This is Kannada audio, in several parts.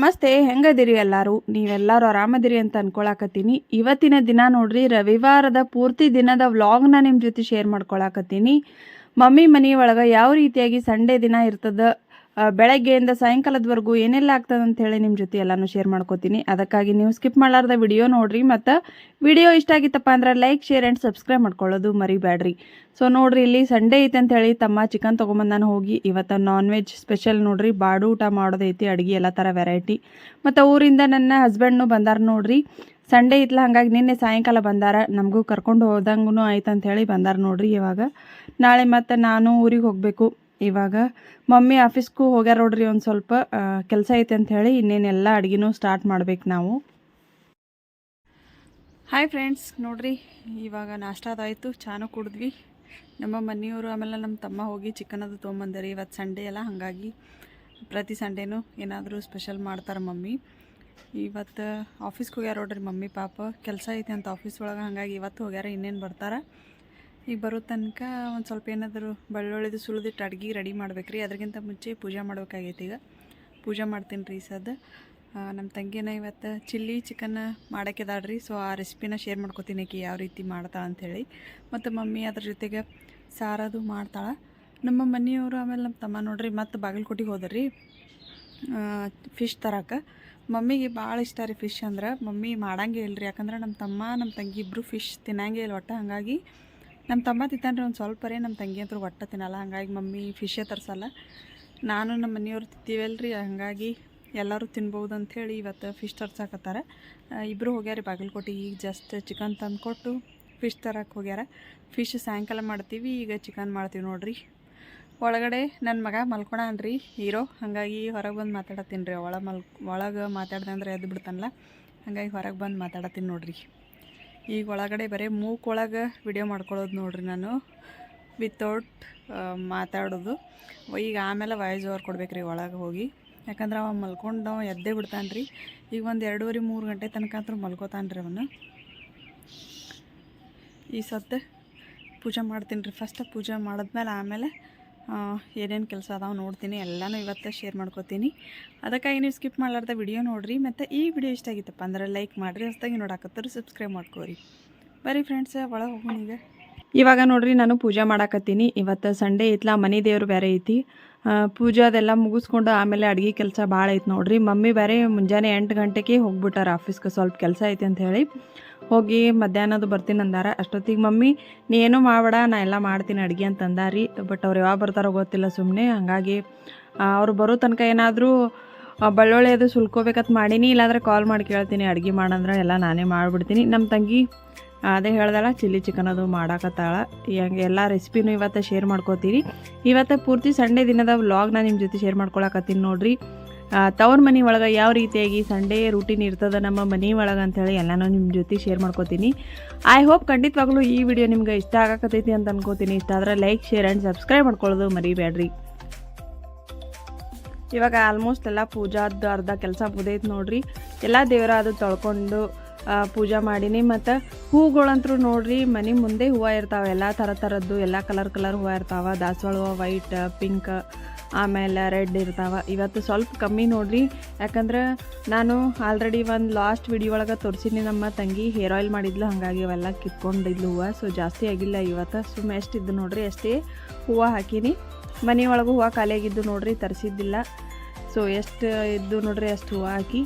ನಮಸ್ತೆ, ಹೆಂಗದಿರಿ ಎಲ್ಲರೂ? ನೀವೆಲ್ಲರೂ ಆರಾಮದಿರಿ ಅಂತ ಅನ್ಕೊಳಕತ್ತೀನಿ. ಇವತ್ತಿನ ದಿನ ನೋಡ್ರಿ, ರವಿವಾರದ ಪೂರ್ತಿ ದಿನದ ವ್ಲಾಗ್ನ ನಿಮ್ಮ ಜೊತೆ ಶೇರ್ ಮಾಡ್ಕೊಳಕತ್ತೀನಿ. ಮಮ್ಮಿ ಮನೆ ಒಳಗೆ ಯಾವ ರೀತಿಯಾಗಿ ಸಂಡೇ ದಿನ ಇರ್ತದ? ಬೆಳಗ್ಗೆಯಿಂದ ಸಾಯಂಕಾಲದವರೆಗೂ ಏನೆಲ್ಲ ಆಗ್ತದೆ ಅಂತ ಹೇಳಿ ನಿಮ್ಮ ಜೊತೆ ಎಲ್ಲಾನು ಶೇರ್ ಮಾಡ್ಕೋತೀನಿ. ಅದಕ್ಕಾಗಿ ನೀವು ಸ್ಕಿಪ್ ಮಾಡಲಾರ್ದ ವಿಡಿಯೋ ನೋಡ್ರಿ ಮತ್ತು ವಿಡಿಯೋ ಇಷ್ಟ ಆಗಿತ್ತಪ್ಪ ಅಂದ್ರೆ ಲೈಕ್ ಶೇರ್ ಆ್ಯಂಡ್ ಸಬ್ಸ್ಕ್ರೈಬ್ ಮಾಡ್ಕೊಳ್ಳೋದು ಮರಿಬೇಡ್ರಿ ಸೊ ನೋಡ್ರಿ ಇಲ್ಲಿ ಸಂಡೇ ಐತೆ ಅಂತ ಹೇಳಿ ತಮ್ಮ ಚಿಕನ್ ತೊಗೊಂಬಂದಾನ ಹೋಗಿ. ಇವತ್ತು ನಾನ್ ವೆಜ್ ಸ್ಪೆಷಲ್ ನೋಡ್ರಿ. ಬಾಡು ಊಟ ಮಾಡೋದೈತಿ, ಅಡುಗೆ ಎಲ್ಲ ಥರ ವೆರೈಟಿ ಮತ್ತು ಊರಿಂದ ನನ್ನ ಹಸ್ಬೆಂಡ್ನು ಬಂದಾರ ನೋಡ್ರಿ. ಸಂಡೇ ಇತ್ಲ ಹಾಗಾಗಿ ನಿನ್ನೆ ಸಾಯಂಕಾಲ ಬಂದಾರ. ನಮಗೂ ಕರ್ಕೊಂಡು ಹೋದಂಗೂ ಆಯ್ತು ಅಂತ ಹೇಳಿ ಬಂದಾರ ನೋಡ್ರಿ ಇವಾಗ. ನಾಳೆ ಮತ್ತು ನಾನು ಊರಿಗೆ ಹೋಗಬೇಕು. ಇವಾಗ ಮಮ್ಮಿ ಆಫೀಸ್ಗೂ ಹೋಗ್ಯಾರ ನೋಡ್ರಿ ಒಂದು ಸ್ವಲ್ಪ ಕೆಲಸ ಐತೆ ಅಂತ ಹೇಳಿ ಇನ್ನೇನೆಲ್ಲ ಅಡುಗೆನೂ ಸ್ಟಾರ್ಟ್ ಮಾಡ್ಬೇಕು ನಾವು. ಹಾಯ್ ಫ್ರೆಂಡ್ಸ್ ನೋಡ್ರಿ, ಇವಾಗ ನಾಷ್ಟಾದಾಯಿತು, ಚಾನು ಕುಡಿದ್ವಿ. ನಮ್ಮ ಮನೆಯವರು ಆಮೇಲೆ ನಮ್ಮ ತಮ್ಮ ಹೋಗಿ ಚಿಕನ್ ಅದು ತೊಗೊಂಬಂದರಿ ಇವತ್ತು ಸಂಡೇ ಎಲ್ಲ ಹಾಗಾಗಿ ಪ್ರತಿ ಸಂಡೇನೂ ಏನಾದರೂ ಸ್ಪೆಷಲ್ ಮಾಡ್ತಾರೆ ಮಮ್ಮಿ. ಇವತ್ತು ಆಫೀಸ್ಗೆ ಹೋಗ್ಯಾರ ನೋಡ್ರಿ ಮಮ್ಮಿ ಪಾಪ, ಕೆಲಸ ಐತೆ ಅಂತ ಆಫೀಸ್ ಒಳಗೆ, ಹಾಗಾಗಿ ಇವತ್ತು ಹೋಗ್ಯಾರ, ಇನ್ನೇನು ಬರ್ತಾರೆ. ಈಗ ಬರೋ ತನಕ ಒಂದು ಸ್ವಲ್ಪ ಏನಾದರೂ ಬೆಳ್ಳುಳ್ಳಿದು ಸುಲಿದಿಟ್ಟು ಅಡ್ಗೆ ರೆಡಿ ಮಾಡ್ಬೇಕು ರೀ ಅದಕ್ಕಿಂತ ಮುಂಚೆ ಪೂಜೆ ಮಾಡ್ಬೇಕಾಗೈತಿ ಈಗ. ಪೂಜೆ ಮಾಡ್ತೀನಿ ರೀ ಸದ್. ನಮ್ಮ ತಂಗಿನ ಇವತ್ತು ಚಿಲ್ಲಿ ಚಿಕನ್ ಮಾಡೋಕ್ಕೆದಾಡ್ರಿ ಸೊ ಆ ರೆಸಿಪಿನ ಶೇರ್ ಮಾಡ್ಕೊತೀನಿ ಆಕೆ ಯಾವ ರೀತಿ ಮಾಡ್ತಾಳೆ ಅಂಥೇಳಿ ಮತ್ತು ಮಮ್ಮಿ ಅದ್ರ ಜೊತೆಗೆ ಸಾರದು ಮಾಡ್ತಾಳೆ. ನಮ್ಮ ಮನೆಯವರು ಆಮೇಲೆ ನಮ್ಮ ತಮ್ಮ ನೋಡ್ರಿ ಮತ್ತು ಬಾಗಲಕೋಟಿಗೆ ಹೋದ್ರಿ. ಫಿಶ್ ತರಕ್ಕೆ ಮಮ್ಮಿಗೆ ಭಾಳ ಇಷ್ಟ ರೀ ಫಿಶ್ ಅಂದ್ರೆ. ಮಮ್ಮಿ ಮಾಡಂಗೇ ಇಲ್ರಿ. ಯಾಕಂದ್ರೆ ನಮ್ಮ ತಮ್ಮ ನಮ್ಮ ತಂಗಿ ಇಬ್ಬರು ಫಿಶ್ ತಿನ್ನಂಗೇ ಇಲ್ಲ ಒಟ್ಟು ಹಾಗಾಗಿ ನಮ್ಮ ತಮ್ಮ ತಿಂತಾನ್ರಿ ಒಂದು ಸ್ವಲ್ಪ ರೀ ನಮ್ಮ ತಂಗಿ ಅಂತೂ ಒಟ್ಟು ತಿನ್ನಲ್ಲ, ಹಾಗಾಗಿ ಮಮ್ಮಿ ಫಿಶೇ ತರಿಸಲ್ಲ. ನಾನು ನಮ್ಮ ಮನೆಯವ್ರು ತಿಂತೀವಲ್ರಿ, ಹಾಗಾಗಿ ಎಲ್ಲರೂ ತಿನ್ಬೋದು ಅಂಥೇಳಿ ಇವತ್ತು ಫಿಶ್ ತರ್ಸಾಕತ್ತಾರ. ಇಬ್ಬರು ಹೋಗ್ಯಾರ ಬಾಗಲಕೋಟೆ, ಈಗ ಜಸ್ಟ್ ಚಿಕನ್ ತಂದು ಕೊಟ್ಟು ಫಿಶ್ ತರಕ್ಕೆ ಹೋಗ್ಯಾರ. ಫಿಶ್ ಸಾಯಂಕಾಲ ಮಾಡ್ತೀವಿ, ಈಗ ಚಿಕನ್ ಮಾಡ್ತೀವಿ ನೋಡಿರಿ. ಒಳಗಡೆ ನನ್ನ ಮಗ ಮಲ್ಕೊಳನ್ರಿ ಹೀರೋ, ಹಾಗಾಗಿ ಹೊರಗೆ ಬಂದು ಮಾತಾಡತ್ತೀನಿ ರೀ ಒಳ ಮಲ್, ಒಳಗೆ ಮಾತಾಡ್ದೆ ಅಂದ್ರೆ ಎದ್ದು ಬಿಡ್ತಾನಲ್ಲ, ಹಾಗಾಗಿ ಹೊರಗೆ ಬಂದು ಮಾತಾಡತ್ತೀನಿ ನೋಡ್ರಿ. ಈಗ ಒಳಗಡೆ ಬರೀ ಮೂಕೊಳಗೆ ವಿಡಿಯೋ ಮಾಡ್ಕೊಳ್ಳೋದು ನೋಡ್ರಿ ನಾನು. ವಿತೌಟ್ ಮಾತಾಡೋದು. ಈಗ ಆಮೇಲೆ ವಾಯ್ಸ್ ಓವರ್ ಕೊಡ್ಬೇಕು ರೀ ಒಳಗೆ ಹೋಗಿ. ಯಾಕಂದ್ರೆ ಅವ ಮಲ್ಕೊಂಡು ನಾವು ಎದ್ದೇ ಬಿಡ್ತಾನೆ ರೀ ಈಗ ಒಂದು ಎರಡೂವರೆ, ಮೂರು ಗಂಟೆ ತನಕ ಅಂತೂ ಮಲ್ಕೋತಾನೆ ರೀ ಅವನು. ಈ ಸತ್ತು ಪೂಜೆ ಮಾಡ್ತೀನಿ ರೀ ಫಸ್ಟ್ ಪೂಜೆ ಮಾಡಿದ್ಮೇಲೆ ಆಮೇಲೆ ಏನೇನು ಕೆಲಸ ಅದಾವೆ ನೋಡ್ತೀನಿ, ಎಲ್ಲನೂ ಇವತ್ತು ಶೇರ್ ಮಾಡ್ಕೋತೀನಿ. ಅದಕ್ಕಾಗಿ ನೀವು ಸ್ಕಿಪ್ ಮಾಡಲಾರ್ದ ವಿಡಿಯೋ ನೋಡಿರಿ, ಮತ್ತು ಈ ವಿಡಿಯೋ ಇಷ್ಟ ಆಗಿತ್ತಪ್ಪ ಅಂದ್ರೆ ಲೈಕ್ ಮಾಡಿರಿ, ಹೊಸದಾಗಿ ನೋಡಾಕತ್ತರು ಸಬ್ಸ್ಕ್ರೈಬ್ ಮಾಡ್ಕೋರಿ. ಬರೀ ಫ್ರೆಂಡ್ಸ್ ಒಳಗೆ ಹೋಗೋಣ ಈಗ. ಇವಾಗ ನೋಡ್ರಿ ನಾನು ಪೂಜೆ ಮಾಡಾಕತ್ತೀನಿ. ಇವತ್ತು ಸಂಡೇ ಐತ್ಲ, ಮನೆ ದೇವ್ರು ಬೇರೆ ಐತಿ. ಪೂಜಾ ಪೂಜೆ ಅದೆಲ್ಲ ಮುಗಿಸ್ಕೊಂಡು ಆಮೇಲೆ ಅಡುಗೆ ಕೆಲಸ ಭಾಳ ಐತೆ ನೋಡ್ರಿ. ಮಮ್ಮಿ ಬೇರೆ ಮುಂಜಾನೆ ಎಂಟು ಗಂಟೆಗೆ ಹೋಗ್ಬಿಟ್ಟಾರ ಆಫೀಸ್ಗೆ ಸ್ವಲ್ಪ ಕೆಲಸ ಐತಿ ಅಂತ ಹೇಳಿ. ಹೋಗಿ ಮಧ್ಯಾಹ್ನದು ಬರ್ತೀನಿ ಅಂದಾರ. ಅಷ್ಟೊತ್ತಿಗೆ ಮಮ್ಮಿ ನೀ ಏನೂ ಮಾಡಬೇಡ, ನಾ ಎಲ್ಲ ಮಾಡ್ತೀನಿ ಅಡುಗೆ ಅಂತ ಅಂದಾರಿ. ಬಟ್ ಅವ್ರು ಯಾವಾಗ ಬರ್ತಾರೋ ಗೊತ್ತಿಲ್ಲ ಸುಮ್ಮನೆ ಹಾಗಾಗಿ ಅವ್ರು ಬರೋ ತನಕ ಏನಾದರೂ ಬೆಳ್ಳುಳ್ಳಿ ಅದು ಸುಲ್ಕೋಬೇಕಂತ ಮಾಡೀನಿ. ಇಲ್ಲಾಂದ್ರೆ ಕಾಲ್ ಮಾಡಿ ಕೇಳ್ತೀನಿ. ಅಡುಗೆ ಮಾಡಂದ್ರೆ ಎಲ್ಲ ನಾನೇ ಮಾಡಿಬಿಡ್ತೀನಿ. ನಮ್ಮ ತಂಗಿ ಅದೇ ಹೇಳ್ದಲ್ಲ ಚಿಲ್ಲಿ ಚಿಕನ್ ಅದು ಮಾಡಾಕತ್ತಾಳ. ಹಂಗೆ ಎಲ್ಲ ರೆಸಿಪಿನೂ ಇವತ್ತು ಶೇರ್ ಮಾಡ್ಕೋತೀರಿ. ಇವತ್ತು ಪೂರ್ತಿ ಸಂಡೇ ದಿನದ ವ್ಲಾಗ್ನ ನಿಮ್ಮ ಜೊತೆ ಶೇರ್ ಮಾಡ್ಕೊಳಕತ್ತೀನಿ ನೋಡ್ರಿ. ತವ್ರ ಮನೆ ಒಳಗೆ ಯಾವ ರೀತಿಯಾಗಿ ಸಂಡೇ ರೂಟೀನ್ ಇರ್ತದ ನಮ್ಮ ಮನೆ ಒಳಗೆ ಅಂಥೇಳಿ ಎಲ್ಲನೂ ನಿಮ್ಮ ಜೊತೆ ಶೇರ್ ಮಾಡ್ಕೋತೀನಿ. ಐ ಹೋಪ್ ಖಂಡಿತವಾಗ್ಲೂ ಈ ವಿಡಿಯೋ ನಿಮ್ಗೆ ಇಷ್ಟ ಆಗಕತ್ತೈತಿ ಅಂತ ಅನ್ಕೋತೀನಿ. ಇಷ್ಟ ಆದ್ರೆ ಲೈಕ್ ಶೇರ್ ಆ್ಯಂಡ್ ಸಬ್ಸ್ಕ್ರೈಬ್ ಮಾಡ್ಕೊಳ್ಳೋದು ಮರಿಬೇಡ್ರಿ. ಇವಾಗ ಆಲ್ಮೋಸ್ಟ್ ಎಲ್ಲ ಪೂಜಾದ ಅರ್ಧ ಕೆಲಸ ಮುದೈತೆ ನೋಡ್ರಿ. ಎಲ್ಲ ದೇವರ ಅದು ತೊಳ್ಕೊಂಡು ಪೂಜೆ ಮಾಡೀನಿ ಮತ್ತು ಹೂಗಳಂತೂ ನೋಡ್ರಿ ಮನೆ ಮುಂದೆ ಹೂವು ಇರ್ತಾವೆ. ಎಲ್ಲ ಥರ ಥರದ್ದು, ಎಲ್ಲ ಕಲರ್ ಕಲರ್ ಹೂವು ಇರ್ತಾವೆ. ದಾಸವಾಳ ಹೂವು ವೈಟ್ ಪಿಂಕ್ ಆಮೇಲೆ ರೆಡ್ ಇರ್ತಾವೆ. ಇವತ್ತು ಸ್ವಲ್ಪ ಕಮ್ಮಿ ನೋಡ್ರಿ. ಯಾಕಂದ್ರೆ ನಾನು ಆಲ್ರೆಡಿ ಒಂದು ಲಾಸ್ಟ್ ವಿಡಿಯೋ ಒಳಗೆ ತೋರಿಸಿನಿ ನಮ್ಮ ತಂಗಿ. ಹೇರ್ ಆಯಿಲ್ ಮಾಡಿದ್ಲು, ಹಾಗಾಗಿ ಅವೆಲ್ಲ ಕಿತ್ಕೊಂಡಿದ್ಲು ಹೂವು. ಸೊ ಜಾಸ್ತಿ ಆಗಿಲ್ಲ ಇವತ್ತು. ಸುಮ್ಮನೆ ಎಷ್ಟಿದ್ದು ನೋಡ್ರಿ ಅಷ್ಟೇ. ಹೂವು ಹಾಕೀನಿ. ಮನೆ ಒಳಗೂ ಹೂವು ಖಾಲಿಯಾಗಿದ್ದು ನೋಡ್ರಿ, ತರಿಸಿದ್ದಿಲ್ಲ. ಸೊ ಎಷ್ಟು ಇದ್ದು ನೋಡ್ರಿ, ಅಷ್ಟು ಹೂವು ಹಾಕಿ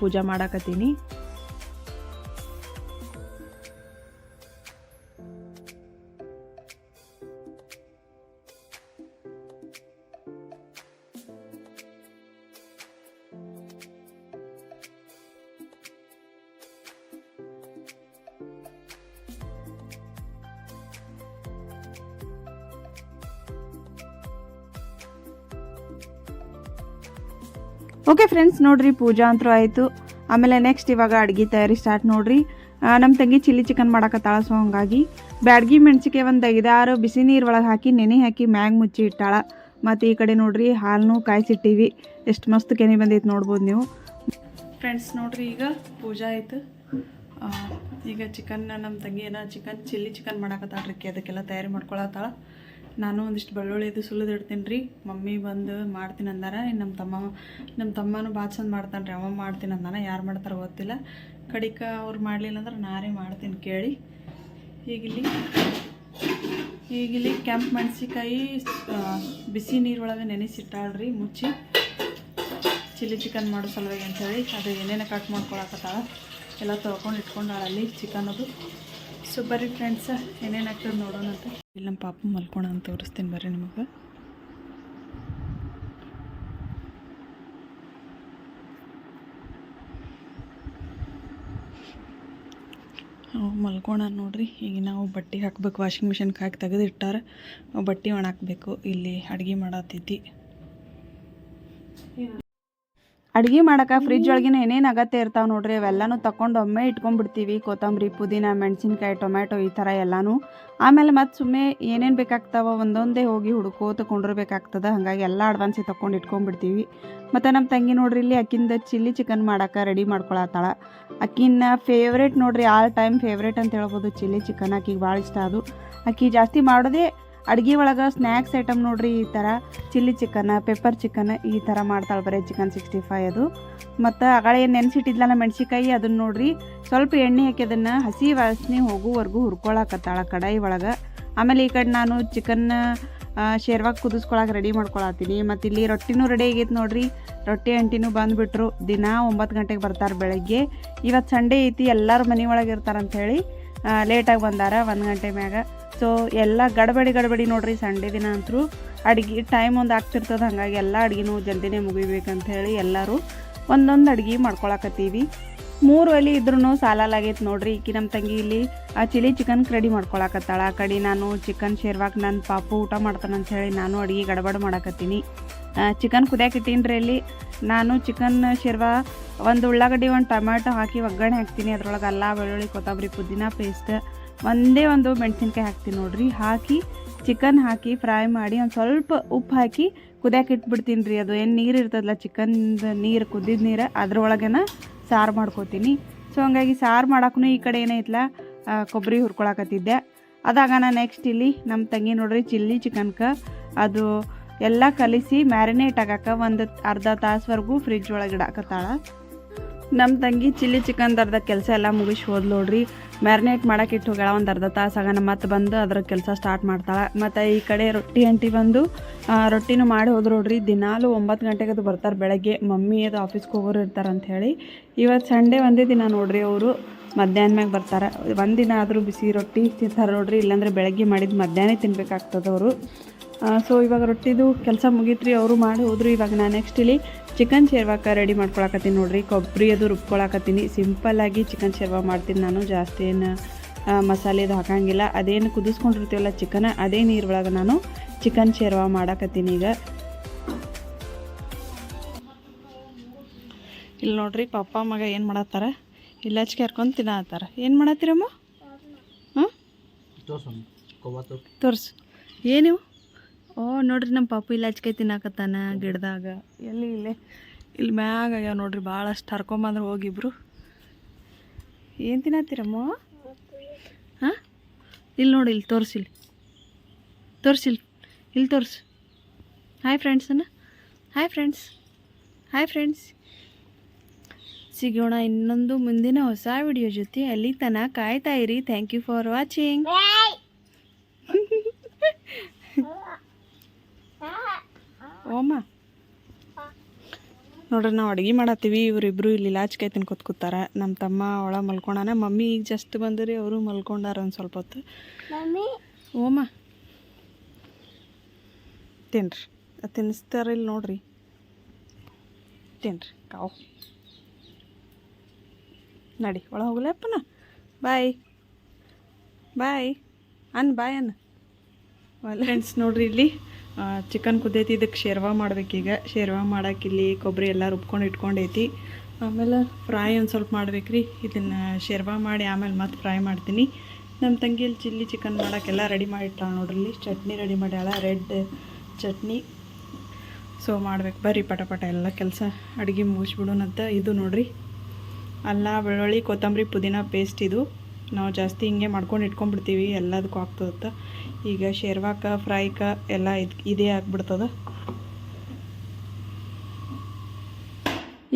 ಪೂಜೆ ಮಾಡಾಕತ್ತೀನಿ. ಓಕೆ ಫ್ರೆಂಡ್ಸ್ ನೋಡ್ರಿ, ಪೂಜಾ ಅಂತೂ ಆಯಿತು. ಆಮೇಲೆ ನೆಕ್ಸ್ಟ್ ಇವಾಗ ಅಡುಗೆ ತಯಾರಿ ಸ್ಟಾರ್ಟ್ ನೋಡ್ರಿ. ನಮ್ಮ ತಂಗಿ ಚಿಲ್ಲಿ ಚಿಕನ್ ಮಾಡಕತ್ತಾಳ ಸೊ ಹಂಗಾಗಿ. ಬ್ಯಾಡ್ಗಿ ಮೆಣಸಿಗೆ ಒಂದು ಐದಾರು ಬಿಸಿ ನೀರು ಒಳಗೆ ಹಾಕಿ, ನೆನೆ ಹಾಕಿ ಮ್ಯಾಗ್ ಮುಚ್ಚಿ ಇಟ್ಟಾಳ. ಮತ್ತು ಈ ಕಡೆ ನೋಡ್ರಿ ಹಾಲನ್ನು ಕಾಯಿಸಿಟ್ಟಿವಿ. ಎಷ್ಟು ಮಸ್ತ್ ಕೆನೆ ಬಂದೈತೆ ನೋಡ್ಬೋದು ನೀವು. ಫ್ರೆಂಡ್ಸ್ ನೋಡ್ರಿ, ಈಗ ಪೂಜಾ ಆಯ್ತು. ಈಗ ಚಿಕನ್ನ ನಮ್ಮ ತಂಗಿ ಚಿಕನ್ ಚಿಲ್ಲಿ ಚಿಕನ್ ಮಾಡಕತ್ತಾಳ್ರಿ, ಅದಕ್ಕೆಲ್ಲ ತಯಾರಿ ಮಾಡ್ಕೊಳತ್ತಾಳ. ನಾನು ಒಂದಿಷ್ಟು ಬೆಳ್ಳುಳ್ಳಿದು ಸುಲಿದು ಇಡ್ತೀನಿ ರೀ ಮಮ್ಮಿ ಬಂದು ಮಾಡ್ತೀನಿ ಅಂದಾರ. ಇನ್ನು ನಮ್ಮ ತಮ್ಮ ನಮ್ಮ ತಮ್ಮನೂ ಭಾಳ ಚಂದ ಮಾಡ್ತಾನೆ ರೀ ಅವ ಮಾಡ್ತೀನಿ ಅಂದಾನ. ಯಾರು ಮಾಡ್ತಾರೆ ಗೊತ್ತಿಲ್ಲ. ಕಡಿಕ ಅವ್ರು ಮಾಡಲಿಲ್ಲ ಅಂದ್ರೆ ನಾನೇ ಮಾಡ್ತೀನಿ ಕೇಳಿ. ಈಗಿಲ್ಲಿ ಈಗಿಲ್ಲಿ ಕೆಂಪು ಮೆಣಸಿಕಾಯಿ ಬಿಸಿ ನೀರೊಳಗೆ ನೆನೆಸಿಟ್ಟಾಳ್ರಿ ಮುಚ್ಚಿ. ಚಿಲ್ಲಿ ಚಿಕನ್ ಮಾಡೋ ಸಲುವಾಗಿ ಅಂಥೇಳಿ ಅದು ಏನೇನು ಕಟ್ ಮಾಡ್ಕೊಳಕತ್ತಾಳ. ಎಲ್ಲ ತೊಳ್ಕೊಂಡು ಇಟ್ಕೊಂಡಾಳಲ್ಲಿ ಚಿಕನ್ ಸೊ, ಬರ್ರಿ ಫ್ರೆಂಡ್ಸ ಏನೇನು ಆಗ್ತದೆ ನೋಡೋಣ ಅಂತ ಇಲ್ಲಿ ನಮ್ಮ ಪಾಪ ಮಲ್ಕೋಣ ಅಂತ ತೋರಿಸ್ತೀನಿ ಬರ್ರಿ ನಿಮಗೆ. ಮಲ್ಕೋಣ ನೋಡ್ರಿ ಈಗ ನಾವು ಬಟ್ಟೆ ಹಾಕ್ಬೇಕು ವಾಷಿಂಗ್ ಮಿಷಿನ್ಗೆ ಹಾಕಿ ತೆಗೆದು ಇಟ್ಟಾರ ಒಣ ಬಟ್ಟೆ ಒಣಾಕ್ಬೇಕು, ಇಲ್ಲಿ ಅಡುಗೆ ಮಾಡತ್ತೈತಿ ಅಡುಗೆ ಮಾಡಕ್ಕೆ ಫ್ರಿಜ್ ಒಳಗಿನ ಏನೇನು ಅಗತ್ಯ ಇರ್ತಾವೆ ನೋಡ್ರಿ, ಅವೆಲ್ಲನೂ ತಕೊಂಡು ಒಮ್ಮೆ ಇಟ್ಕೊಂಡ್ಬಿಡ್ತೀವಿ ಕೊತ್ತಂಬರಿ, ಪುದೀನ, ಮೆಣಸಿನ್ಕಾಯಿ, ಟೊಮ್ಯಾಟೊ ಈ ಥರ ಎಲ್ಲನೂ. ಆಮೇಲೆ ಮತ್ತೆ ಸುಮ್ಮನೆ ಏನೇನು ಬೇಕಾಗ್ತಾವ ಒಂದೊಂದೇ ಹೋಗಿ ಹುಡ್ಕೋತ ಕೊಂಡಿರ್ಬೇಕಾಗ್ತದೆ. ಹಾಗಾಗಿ ಎಲ್ಲ ಅಡ್ವಾನ್ಸಿ ತೊಗೊಂಡು ಇಟ್ಕೊಂಡ್ಬಿಡ್ತೀವಿ ಮತ್ತು ನಮ್ಮ ತಂಗಿ ನೋಡ್ರಿ, ಇಲ್ಲಿ ಅಕ್ಕಿಂದ ಚಿಲ್ಲಿ ಚಿಕನ್ ಮಾಡಕ್ಕೆ ರೆಡಿ ಮಾಡ್ಕೊಳತ್ತಾಳ. ಅಕ್ಕಿನ ಫೇವ್ರೇಟ್ ನೋಡ್ರಿ ಆಲ್ ಟೈಮ್ ಫೇವ್ರೇಟ್ ಅಂತ ಹೇಳ್ಬೋದು. ಚಿಲ್ಲಿ ಚಿಕನ್ ಆಕಿಗೆ ಭಾಳ ಇಷ್ಟ ಅದು. ಅಕ್ಕಿ ಜಾಸ್ತಿ ಮಾಡೋದೇ ಅಡುಗೆ ಒಳಗೆ ಸ್ನ್ಯಾಕ್ಸ್ ಐಟಮ್ ನೋಡ್ರಿ ಈ ಥರ ಚಿಲ್ಲಿ ಚಿಕನ್ ಪೆಪ್ಪರ್ ಚಿಕನ್ ಈ ಥರ ಮಾಡ್ತಾಳೆ ಬರೀ ಚಿಕನ್ ಸಿಕ್ಸ್ಟಿ ಫೈ ಅದು. ಮತ್ತು ಆಗಳೇ ನೆನೆಸಿಟ್ಟಿದ್ಲಲ್ಲ ಮೆಣಸಿಕಾಯಿ ಅದನ್ನ ನೋಡ್ರಿ. ಸ್ವಲ್ಪ ಎಣ್ಣೆ ಹಾಕಿ ಅದನ್ನು ಹಸಿ ವಾಸನೆ ಹೋಗುವವರೆಗೂ ಹುರ್ಕೊಳಕತ್ತಾಳ ಕಡಾಯಿ ಒಳಗೆ. ಆಮೇಲೆ ಈ ಕಡೆ ನಾನು ಚಿಕನ್ ಶೇರ್ವಾಗಿ ಕುದಿಸ್ಕೊಳಕ್ಕೆ ರೆಡಿ ಮಾಡ್ಕೊಳತ್ತೀನಿ. ಮತ್ತು ಇಲ್ಲಿ ರೊಟ್ಟಿನೂ ರೆಡಿ ಆಗೈತೆ ನೋಡ್ರಿ. ರೊಟ್ಟಿ ಅಂಟಿನೂ ಬಂದುಬಿಟ್ರು. ದಿನ ಒಂಬತ್ತು ಗಂಟೆಗೆ ಬರ್ತಾರೆ ಬೆಳಗ್ಗೆ. ಇವತ್ತು ಸಂಡೇ ಐತಿ ಎಲ್ಲರೂ ಮನೆ ಒಳಗೆ ಇರ್ತಾರಂತ ಹೇಳಿ ಲೇಟಾಗಿ ಬಂದಾರ ಒಂದು ಗಂಟೆ ಮ್ಯಾಗ. ಸೊ ಎಲ್ಲ ಗಡಬಡಿ ಗಡಬಡಿ ನೋಡ್ರಿ ಸಂಡೇ ದಿನ ಅಂತೂ ಅಡುಗೆ ಟೈಮ್ ಒಂದು ಆಗ್ತಿರ್ತದೆ, ಹಾಗಾಗಿ ಎಲ್ಲ ಅಡುಗೆನೂ ಜಲ್ದಿನೇ ಮುಗಿಬೇಕಂತ ಹೇಳಿ ಎಲ್ಲರೂ ಒಂದೊಂದು ಅಡುಗೆ ಮಾಡ್ಕೊಳಕತ್ತೀವಿ. ಮೂರು ಒಲಿ ಇದ್ರೂ ಸಾಲಾಲಾಗೈತೆ ನೋಡ್ರಿ, ಈಕಿ ನಮ್ಮ ತಂಗಿ ಇಲ್ಲಿ ಆ ಚಿಲ್ಲಿ ಚಿಕನ್ ರೆಡಿ ಮಾಡ್ಕೊಳಕತ್ತಾಳ. ಆ ಕಡೆ ನಾನು ಚಿಕನ್ ಶೇರ್ವಾಕ್ ನನ್ನ ಪಾಪು ಊಟ ಮಾಡ್ತಾನಂತ ಹೇಳಿ ನಾನು ಅಡುಗೆ ಗಡಬಡ ಮಾಡಕತ್ತೀನಿ. ಚಿಕನ್ ಕುದಿಯಕ್ಕೆ ರೀ ಇಲ್ಲಿ. ನಾನು ಚಿಕನ್ ಶೇರ್ವಾ ಒಂದು ಉಳ್ಳಾಗಡ್ಡಿ, ಒಂದು ಟೊಮ್ಯಾಟೊ ಹಾಕಿ ಒಗ್ಗರಣೆ ಹಾಕ್ತೀನಿ. ಅದ್ರೊಳಗೆ ಅಲ್ಲ, ಬೆಳ್ಳುಳ್ಳಿ, ಕೊತ್ತಂಬರಿ, ಪುದೀನ ಪೇಸ್ಟ್ ಒಂದೇ ಒಂದು ಮೆಣಸಿನ್ಕಾಯಿ ಹಾಕ್ತೀನಿ ನೋಡ್ರಿ. ಹಾಕಿ ಚಿಕನ್ ಹಾಕಿ ಫ್ರೈ ಮಾಡಿ ಒಂದು ಸ್ವಲ್ಪ ಉಪ್ಪು ಹಾಕಿ ಕುದಿಯಕ್ಕೆ ಇಟ್ಬಿಡ್ತೀನಿ ರೀ. ಅದು ಏನು ನೀರು ಇರ್ತದಲ್ಲ ಚಿಕನ್ದು ನೀರು, ಕುದ್ದಿದ ನೀರು ಅದ್ರೊಳಗೆನ ಸಾರು ಮಾಡ್ಕೋತೀನಿ. ಸೊ ಹಂಗಾಗಿ ಸಾರು ಮಾಡೋಕ್ಕೂ ಈ ಕಡೆ ಏನೈತಲ್ಲ ಕೊಬ್ಬರಿ ಹುರ್ಕೊಳಕತ್ತಿದ್ದೆ. ಅದಾಗ ನಾನು ನೆಕ್ಸ್ಟ್ ಇಲ್ಲಿ ನಮ್ಮ ತಂಗಿ ನೋಡ್ರಿ ಚಿಲ್ಲಿ ಚಿಕನ್ಕ ಅದು ಎಲ್ಲ ಕಲಿಸಿ ಮ್ಯಾರಿನೇಟ್ ಆಗಕ್ಕೆ ಒಂದು ಅರ್ಧ ತಾಸ್ವರೆಗೂ ಫ್ರಿಜ್ ಒಳಗೆ ಇಡಾಕತ್ತಾಳ. ನಮ್ಮ ತಂಗಿ ಚಿಲ್ಲಿ ಚಿಕನ್ ಅರ್ಧ ಕೆಲಸ ಎಲ್ಲ ಮುಗಿಸಿ ಹೋದ್ ನೋಡ್ರಿ. ಮ್ಯಾರಿನೇಟ್ ಮಾಡಕ್ಕೆ ಇಟ್ಟು ಹೋಗ್ಯಾಳ, ಒಂದು ಅರ್ಧ ತಾಸು ಆಗೋಣ ಮತ್ತೆ ಬಂದು ಅದ್ರ ಕೆಲಸ ಸ್ಟಾರ್ಟ್ ಮಾಡ್ತಾಳೆ. ಮತ್ತು ಈ ಕಡೆ ರೊಟ್ಟಿ ಅಂಟಿ ಬಂದು ರೊಟ್ಟಿನೂ ಮಾಡಿ ಹೋದ್ರು ನೋಡ್ರಿ. ದಿನಾಲು ಒಂಬತ್ತು ಗಂಟೆಗೆ ಅದು ಬರ್ತಾರೆ ಬೆಳಗ್ಗೆ. ಮಮ್ಮಿ ಅದು ಆಫೀಸ್ಗೆ ಹೋಗೋರು ಇರ್ತಾರೆ ಅಂತ ಇವತ್ತು ಸಂಡೇ ಒಂದೇ ದಿನ ನೋಡ್ರಿ ಅವರು ಮಧ್ಯಾಹ್ನ ಮ್ಯಾಗ ಬರ್ತಾರೆ. ಒಂದಿನ ಆದರೂ ಬಿಸಿ ರೊಟ್ಟಿ ತಿಂತಾರೆ ನೋಡ್ರಿ. ಇಲ್ಲಾಂದ್ರೆ ಬೆಳಗ್ಗೆ ಮಾಡಿದ ಮಧ್ಯಾಹ್ನ ತಿನ್ಬೇಕಾಗ್ತದೆ ಅವರು. ಸೊ ಇವಾಗ ರೊಟ್ಟಿದು ಕೆಲಸ ಮುಗೀತ್ರಿ. ಅವರು ಮಾಡಿ ಹೋದ್ರು. ಇವಾಗ ನಾನು ನೆಕ್ಸ್ಟ್ ಇಲ್ಲಿ ಚಿಕನ್ ಶೇರ್ವಾಕ ರೆಡಿ ಮಾಡ್ಕೊಳಕತ್ತೀನಿ ನೋಡ್ರಿ. ಕೊಬ್ಬರಿ ಅದು ರುಬ್ಕೊಳಕತ್ತೀನಿ. ಸಿಂಪಲ್ಲಾಗಿ ಚಿಕನ್ ಶೇರ್ವಾ ಮಾಡ್ತೀನಿ ನಾನು. ಜಾಸ್ತಿ ಏನು ಮಸಾಲೆದು ಹಾಕಂಗಿಲ್ಲ. ಅದೇನು ಕುದಿಸ್ಕೊಂಡಿರ್ತೀವಲ್ಲ ಚಿಕನ್ ಅದೇ ನೀರೊಳಗೆ ನಾನು ಚಿಕನ್ ಶೇರ್ವಾ ಮಾಡಕತ್ತೀನಿ ಈಗ. ಇಲ್ಲಿ ನೋಡ್ರಿ ಪಪ್ಪ ಮಗ ಏನು ಮಾಡತ್ತಾರ? ಇಲ್ಲ ಹಚ್ಕೆ ಹರ್ಕೊಂಡು ತಿನ್ನತ್ತಾರ ಏನು ಮಾಡತ್ತೀರಮ್ಮ? ಹಾಂ ತೋರ್ಸು. ಏನಿವು? ಓ, ನೋಡ್ರಿ ನಮ್ಮ ಪಾಪು ಇಲ್ಲ ಅಚ್ಕೈ ತಿನ್ನಾಕತ್ತಾನ ಗಿಡದಾಗ. ಎಲ್ಲಿ ಇಲ್ಲೇ? ಇಲ್ಲಿ ಮ್ಯಾಗ ಆಗ್ಯಾವ ನೋಡ್ರಿ ಭಾಳಷ್ಟು ಹರ್ಕೊಂಬಂದ್ರೆ ಹೋಗಿಬ್ರು. ಏನು ತಿನ್ನತ್ತೀರಮ್ಮ ಹಾಂ? ಇಲ್ಲಿ ನೋಡಿ, ಇಲ್ಲಿ ತೋರಿಸಿಲ್ಲಿ ತೋರಿಸಿಲ್ಲಿ ಇಲ್ಲಿ. ತೋರಿಸು. ಹಾಯ್ ಫ್ರೆಂಡ್ಸ್ ಅನ್ನ ಹಾಯ್ ಫ್ರೆಂಡ್ಸ್ ಹಾಯ್ ಫ್ರೆಂಡ್ಸ್ ಸಿಗೋಣ ಇನ್ನೊಂದು ಮುಂದಿನ ಹೊಸ ವಿಡಿಯೋ ಜೊತೆ. ಅಲ್ಲಿ ತನಕ ಕಾಯ್ತಾ ಇರಿ. ಥ್ಯಾಂಕ್ ಯು ಫಾರ್ ವಾಚಿಂಗ್ ಓಮ್ಮ ನೋಡ್ರಿ ನಾವು ಅಡುಗೆ ಮಾಡತ್ತೀವಿ. ಇವರಿಬ್ರು ಇಲ್ಲಿ ಲಾಚಿಕಾಯಿ ತಿನ್ ಕೂತಾರ ನಮ್ಮ ತಮ್ಮ ಒಳ ಮಲ್ಕೊಂಡಾನ. ಮಮ್ಮಿ ಈಗ ಜಸ್ಟ್ ಬಂದ್ರಿ ಅವರು ಮಲ್ಕೊಂಡಾರ ಒಂದು ಸ್ವಲ್ಪ ಹೊತ್ತು. ಓಮ್ಮ ತಿನ್ರಿ. ಅದು ತಿನ್ನಿಸ್ತಾರ ಇಲ್ಲಿ ನೋಡ್ರಿ. ತಿನ್ರಿ ಕಾವು. ನಡಿ ಒಳ ಹೋಗ್ಲಪ್ಪನ ಬಾಯ್. ಬಾಯ್. ಅನ್ ಬಾಯ್ ಅನ್ನ ಫ್ರೆಂಡ್ಸ್ ನೋಡ್ರಿ ಇಲ್ಲಿ. ಚಿಕನ್ ಕುದ್ದೈತಿ ಇದಕ್ಕೆ ಶೇರ್ವಾ ಮಾಡ್ಬೇಕೀಗ ಶೇರ್ವ ಇಲ್ಲಿ ಕೊಬ್ಬರಿ ಎಲ್ಲ ರುಬ್ಕೊಂಡು ಇಟ್ಕೊಂಡೈತಿ. ಆಮೇಲೆ ಫ್ರೈ ಒಂದು ಸ್ವಲ್ಪ ಮಾಡ್ಬೇಕ್ರಿ ಇದನ್ನು ಶೇರ್ವ ಮಾಡಿ ಆಮೇಲೆ ಮತ್ತೆ ಫ್ರೈ ಮಾಡ್ತೀನಿ. ನಮ್ಮ ತಂಗಿಯಲ್ಲಿ ಚಿಲ್ಲಿ ಚಿಕನ್ ಮಾಡೋಕ್ಕೆಲ್ಲ ರೆಡಿ ಮಾಡಿಟ್ಟಾಳ ನೋಡ್ರಿ ಚಟ್ನಿ ರೆಡಿ ಮಾಡ್ಯಾಳ. ರೆಡ್ ಚಟ್ನಿ. ಸೊ ಮಾಡ್ಬೇಕು. ಬರ್ರಿ ಪಟ ಪಟ ಎಲ್ಲ ಕೆಲಸ ಅಡುಗೆ ಮುಗಿಸ್ಬಿಡೋಣಂತ ಇದು ನೋಡ್ರಿ. ಅಲ್ಲ, ಬೆಳ್ಳುಳ್ಳಿ, ಕೊತ್ತಂಬರಿ, ಪುದೀನ ಪೇಸ್ಟ್ ಇದು. ನಾವು ಜಾಸ್ತಿ ಹಿಂಗೆ ಮಾಡ್ಕೊಂಡು ಇಟ್ಕೊಂಡ್ಬಿಡ್ತೀವಿ, ಎಲ್ಲದಕ್ಕೂ ಆಗ್ತದತ್ತ. ಈಗ ಶೇರ್ವಾಕ, ಫ್ರೈಕ ಎಲ್ಲ ಇದು, ಇದೇ ಆಗ್ಬಿಡ್ತದ.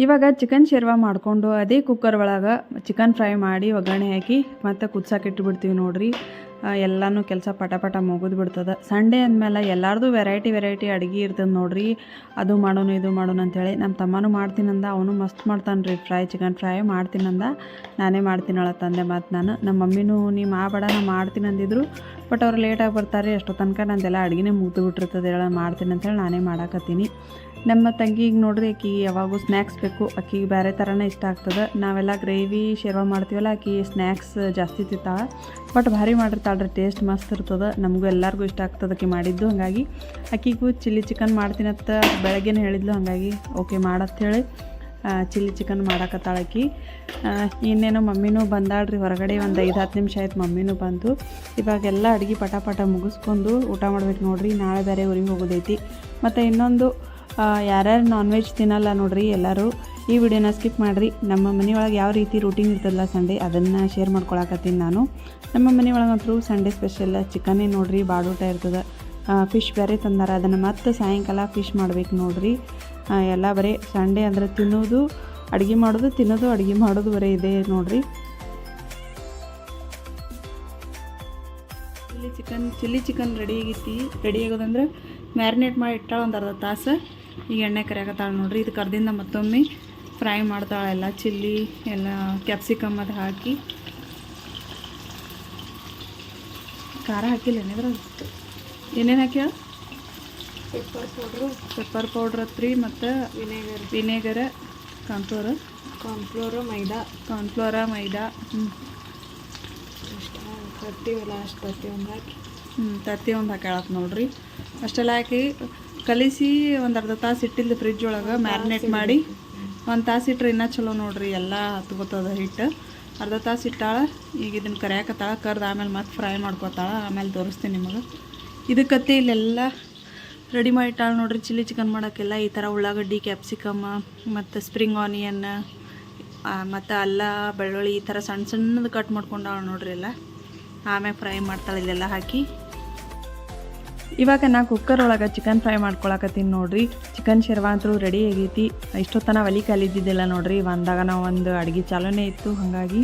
ಇವಾಗ ಚಿಕನ್ ಶೇರ್ವಾ ಮಾಡಿಕೊಂಡು ಅದೇ ಕುಕ್ಕರ್ ಒಳಗೆ ಚಿಕನ್ ಫ್ರೈ ಮಾಡಿ ಒಗ್ಗರಣೆ ಹಾಕಿ ಮತ್ತು ಕುದ್ಸಕ್ಕೆ ಇಟ್ಬಿಡ್ತೀವಿ ಎಲ್ಲನೂ ಕೆಲಸ ಪಟ ಪಟ ಮುಗಿದು ಬಿಡ್ತದೆ. ಸಂಡೇ ಅಂದಮೇಲೆ ಎಲ್ಲಾರ್ದು ವೆರೈಟಿ ವೆರೈಟಿ ಅಡುಗೆ ಇರ್ತದೆ ನೋಡ್ರಿ. ಅದು ಮಾಡೋನು, ಇದು ಮಾಡೋಣ ಅಂತೇಳಿ ನಮ್ಮ ತಮ್ಮನೂ ಮಾಡ್ತೀನಂದ, ಅವನು ಮಸ್ತ್ ಮಾಡ್ತಾನೆ ರೀ ಫ್ರೈ ಚಿಕನ್ ಫ್ರೈ ಮಾಡ್ತೀನಂದ, ನಾನೇ ಮಾಡ್ತೀನಳ ತಂದೆ ಮತ್ತು ನಾನು. ನಮ್ಮ ಮಮ್ಮಿನೂ, ನೀ ಮಾಡಬೇಡ ನಾ ಮಾಡ್ತೀನಿ ಅಂದಿದ್ರು ಬಟ್ ಅವ್ರು ಲೇಟಾಗಿ ಬರ್ತಾರೆ, ಎಷ್ಟೋ ತನಕ ನಂದೆಲ್ಲ ಅಡುಗೆನೇ ಮುಗಿದು ಬಿಟ್ಟಿರ್ತದೆ, ಹೇಳ ಮಾಡ್ತೀನಿ ಅಂತೇಳಿ ನಾನೇ ಮಾಡಾಕತ್ತೀನಿ. ನಮ್ಮ ತಂಗಿಗೆ ನೋಡ್ರಿ ಆಕಿ ಯಾವಾಗೂ ಸ್ನ್ಯಾಕ್ಸ್ ಬೇಕು. ಆಕಿಗೆ ಬೇರೆ ಥರನೇ ಇಷ್ಟ ಆಗ್ತದೆ. ನಾವೆಲ್ಲ ಗ್ರೇವಿ ಶೇರ್ವ ಮಾಡ್ತೀವಲ್ಲ ಆಕಿ ಸ್ನ್ಯಾಕ್ಸ್ ಜಾಸ್ತಿ ತಿಂತಾಳೆ. ಬಟ್ ಭಾರಿ ಮಾಡಿರ್ತಾಳ್ರಿ ಟೇಸ್ಟ್ ಮಸ್ತ್ ಇರ್ತದೆ, ನಮಗೂ ಎಲ್ಲರಿಗೂ ಇಷ್ಟ ಆಗ್ತದೆ ಅಕ್ಕಿ ಮಾಡಿದ್ದು. ಹಾಗಾಗಿ ಅಕ್ಕಿಗೂ ಚಿಲ್ಲಿ ಚಿಕನ್ ಮಾಡ್ತೀನತ್ತ ಬೆಳಗ್ಗೆನೇ ಹೇಳಿದ್ಲು, ಹಾಗಾಗಿ ಓಕೆ ಮಾಡತ್ತೇಳಿ ಚಿಲ್ಲಿ ಚಿಕನ್ ಮಾಡಾಕತ್ತಾಳಕ್ಕಿ ಇನ್ನೇನೋ ಮಮ್ಮಿನೂ ಬಂದಾಳ್ರಿ, ಹೊರಗಡೆ ಒಂದು ಐದು ಹತ್ತು ನಿಮಿಷ ಆಯ್ತು ಮಮ್ಮಿನೂ ಬಂದು. ಇವಾಗೆಲ್ಲ ಅಡುಗೆ ಪಟ ಪಟ ಮುಗಿಸ್ಕೊಂಡು ಊಟ ಮಾಡ್ಬೇಕು ನೋಡ್ರಿ, ನಾಳೆ ಬೇರೆ ಊರಿಗೆ ಹೋಗೋದೈತಿ. ಮತ್ತು ಇನ್ನೊಂದು ಯಾರ್ಯಾರು ನಾನ್ ವೆಜ್ ತಿನ್ನಲ್ಲ ನೋಡ್ರಿ ಎಲ್ಲರೂ ಈ ವಿಡಿಯೋನ ಸ್ಕಿಪ್ ಮಾಡಿರಿ. ನಮ್ಮ ಮನೆಯೊಳಗೆ ಯಾವ ರೀತಿ ರೂಟೀನ್ ಇರ್ತದಲ್ಲ ಸಂಡೇ ಅದನ್ನು ಶೇರ್ ಮಾಡ್ಕೊಳಕತ್ತೀನಿ ನಾನು. ನಮ್ಮ ಮನೆಯೊಳಗಂತೂ ಸಂಡೇ ಸ್ಪೆಷಲ್ ಚಿಕನ್ನೇ ನೋಡ್ರಿ ಬಾಡೂಟ ಇರ್ತದೆ. ಫಿಶ್ ಬೇರೆ ತಂದಾರ, ಅದನ್ನು ಮತ್ತೆ ಸಾಯಂಕಾಲ ಫಿಶ್ ಮಾಡ್ಬೇಕು ನೋಡ್ರಿ. ಎಲ್ಲ ಬರೀ ಸಂಡೇ ಅಂದರೆ ತಿನ್ನೋದು, ಅಡುಗೆ ಮಾಡೋದು, ತಿನ್ನೋದು, ಅಡುಗೆ ಮಾಡೋದು ಬರೀ ಇದೆ ನೋಡ್ರಿ. Chilli chicken chilli chicken ready ಆಗೈತಿ. ರೆಡಿ ಆಗೋದಂದ್ರೆ ಮ್ಯಾರಿನೇಟ್ ಮಾಡಿ ಇಟ್ಟಾಳ ಒಂದು ಅರ್ಧ ತಾಸು. ಈಗ ಎಣ್ಣೆ ಕರಿಯಾಕತ್ತಾಳೆ ನೋಡ್ರಿ. ಇದು ಕರ್ದಿಂದ ಮತ್ತೊಮ್ಮೆ ಫ್ರೈ ಮಾಡ್ತಾಳೆ ಎಲ್ಲ ಚಿಲ್ಲಿ ಎಲ್ಲ ಕ್ಯಾಪ್ಸಿಕಮ್ ಅದು ಹಾಕಿ. ಖಾರ ಹಾಕಿಲ್ಲ ಏನಿದ್ರ ಏನೇನು ಹಾಕ್ಯಾ ಪೆಪ್ಪರ್ ಪೌಡ್ರು ಪೆಪ್ಪರ್ ಪೌಡ್ರ್ ಹತ್ರಿ ಮತ್ತು vinegar vinegar cornflour cornflour maida. Cornflour maida. ಹ್ಞೂ ಅಷ್ಟು ತರ್ತೀವಲ್ಲ ಅಷ್ಟು ತರ್ತೀವಿ ಒಂದು ಹಾಕಿ ಹ್ಞೂ ತತ್ತಿ ಒಂದು ಹಾಕ್ಯಾಳತ್ ನೋಡ್ರಿ. ಅಷ್ಟೆಲ್ಲ ಹಾಕಿ ಕಲಿಸಿ ಒಂದು ಅರ್ಧ ತಾಸು ಇಟ್ಟಿದ್ದು ಫ್ರಿಜ್ ಒಳಗೆ ಮ್ಯಾರಿನೇಟ್ ಮಾಡಿ, ಒಂದು ತಾಸು ಇಟ್ಟರೆ ಇನ್ನೂ ಚಲೋ ನೋಡ್ರಿ ಎಲ್ಲ ಹತ್ಕೋತದ ಹಿಟ್ಟು. ಅರ್ಧ ತಾಸು ಇಟ್ಟಾಳ ಈಗ ಇದನ್ನು ಕರಿಯಾಕತ್ತಾಳ, ಕರ್ದು ಆಮೇಲೆ ಮತ್ತೆ ಫ್ರೈ ಮಾಡ್ಕೊತಾಳ, ಆಮೇಲೆ ತೋರಿಸ್ತೀನಿ ನಿಮಗೆ. ಇದಕ್ಕತ್ತೆ ಇಲ್ಲೆಲ್ಲ ರೆಡಿ ಮಾಡಿ ಇಟ್ಟಾಳ ನೋಡ್ರಿ, ಚಿಲ್ಲಿ ಚಿಕನ್ ಮಾಡೋಕ್ಕೆಲ್ಲ. ಈ ಥರ ಉಳ್ಳಾಗಡ್ಡಿ ಕ್ಯಾಪ್ಸಿಕಮ್ ಮತ್ತು ಸ್ಪ್ರಿಂಗ್ ಆನಿಯನ್ ಮತ್ತು ಅಲ್ಲ, ಬೆಳ್ಳುಳ್ಳಿ, ಈ ಥರ ಸಣ್ಣ ಸಣ್ಣದು ಕಟ್ ಮಾಡ್ಕೊಂಡಾಳ ನೋಡ್ರಿ ಎಲ್ಲ. ಆಮೇಲೆ ಫ್ರೈ ಮಾಡ್ತಾಳೆ ಇಲ್ಲೆಲ್ಲ ಹಾಕಿ. ಇವಾಗ ನಾ ಕುಕ್ಕರ್ ಒಳಗೆ ಚಿಕನ್ ಫ್ರೈ ಮಾಡ್ಕೊಳಕತ್ತೀನಿ ನೋಡ್ರಿ. ಚಿಕನ್ ಶೆರ್ವಾ ಅಂತೂ ರೆಡಿ ಆಗೈತಿ. ಇಷ್ಟೊತ್ತನ ಒಲಿ ಖಾಲಿ ಇದ್ದಿದ್ದಿಲ್ಲ ನೋಡ್ರಿ. ಒಂದಾಗ ನಾವು ಒಂದು ಅಡುಗೆ ಚಾಲೂನೇ ಇತ್ತು. ಹಾಗಾಗಿ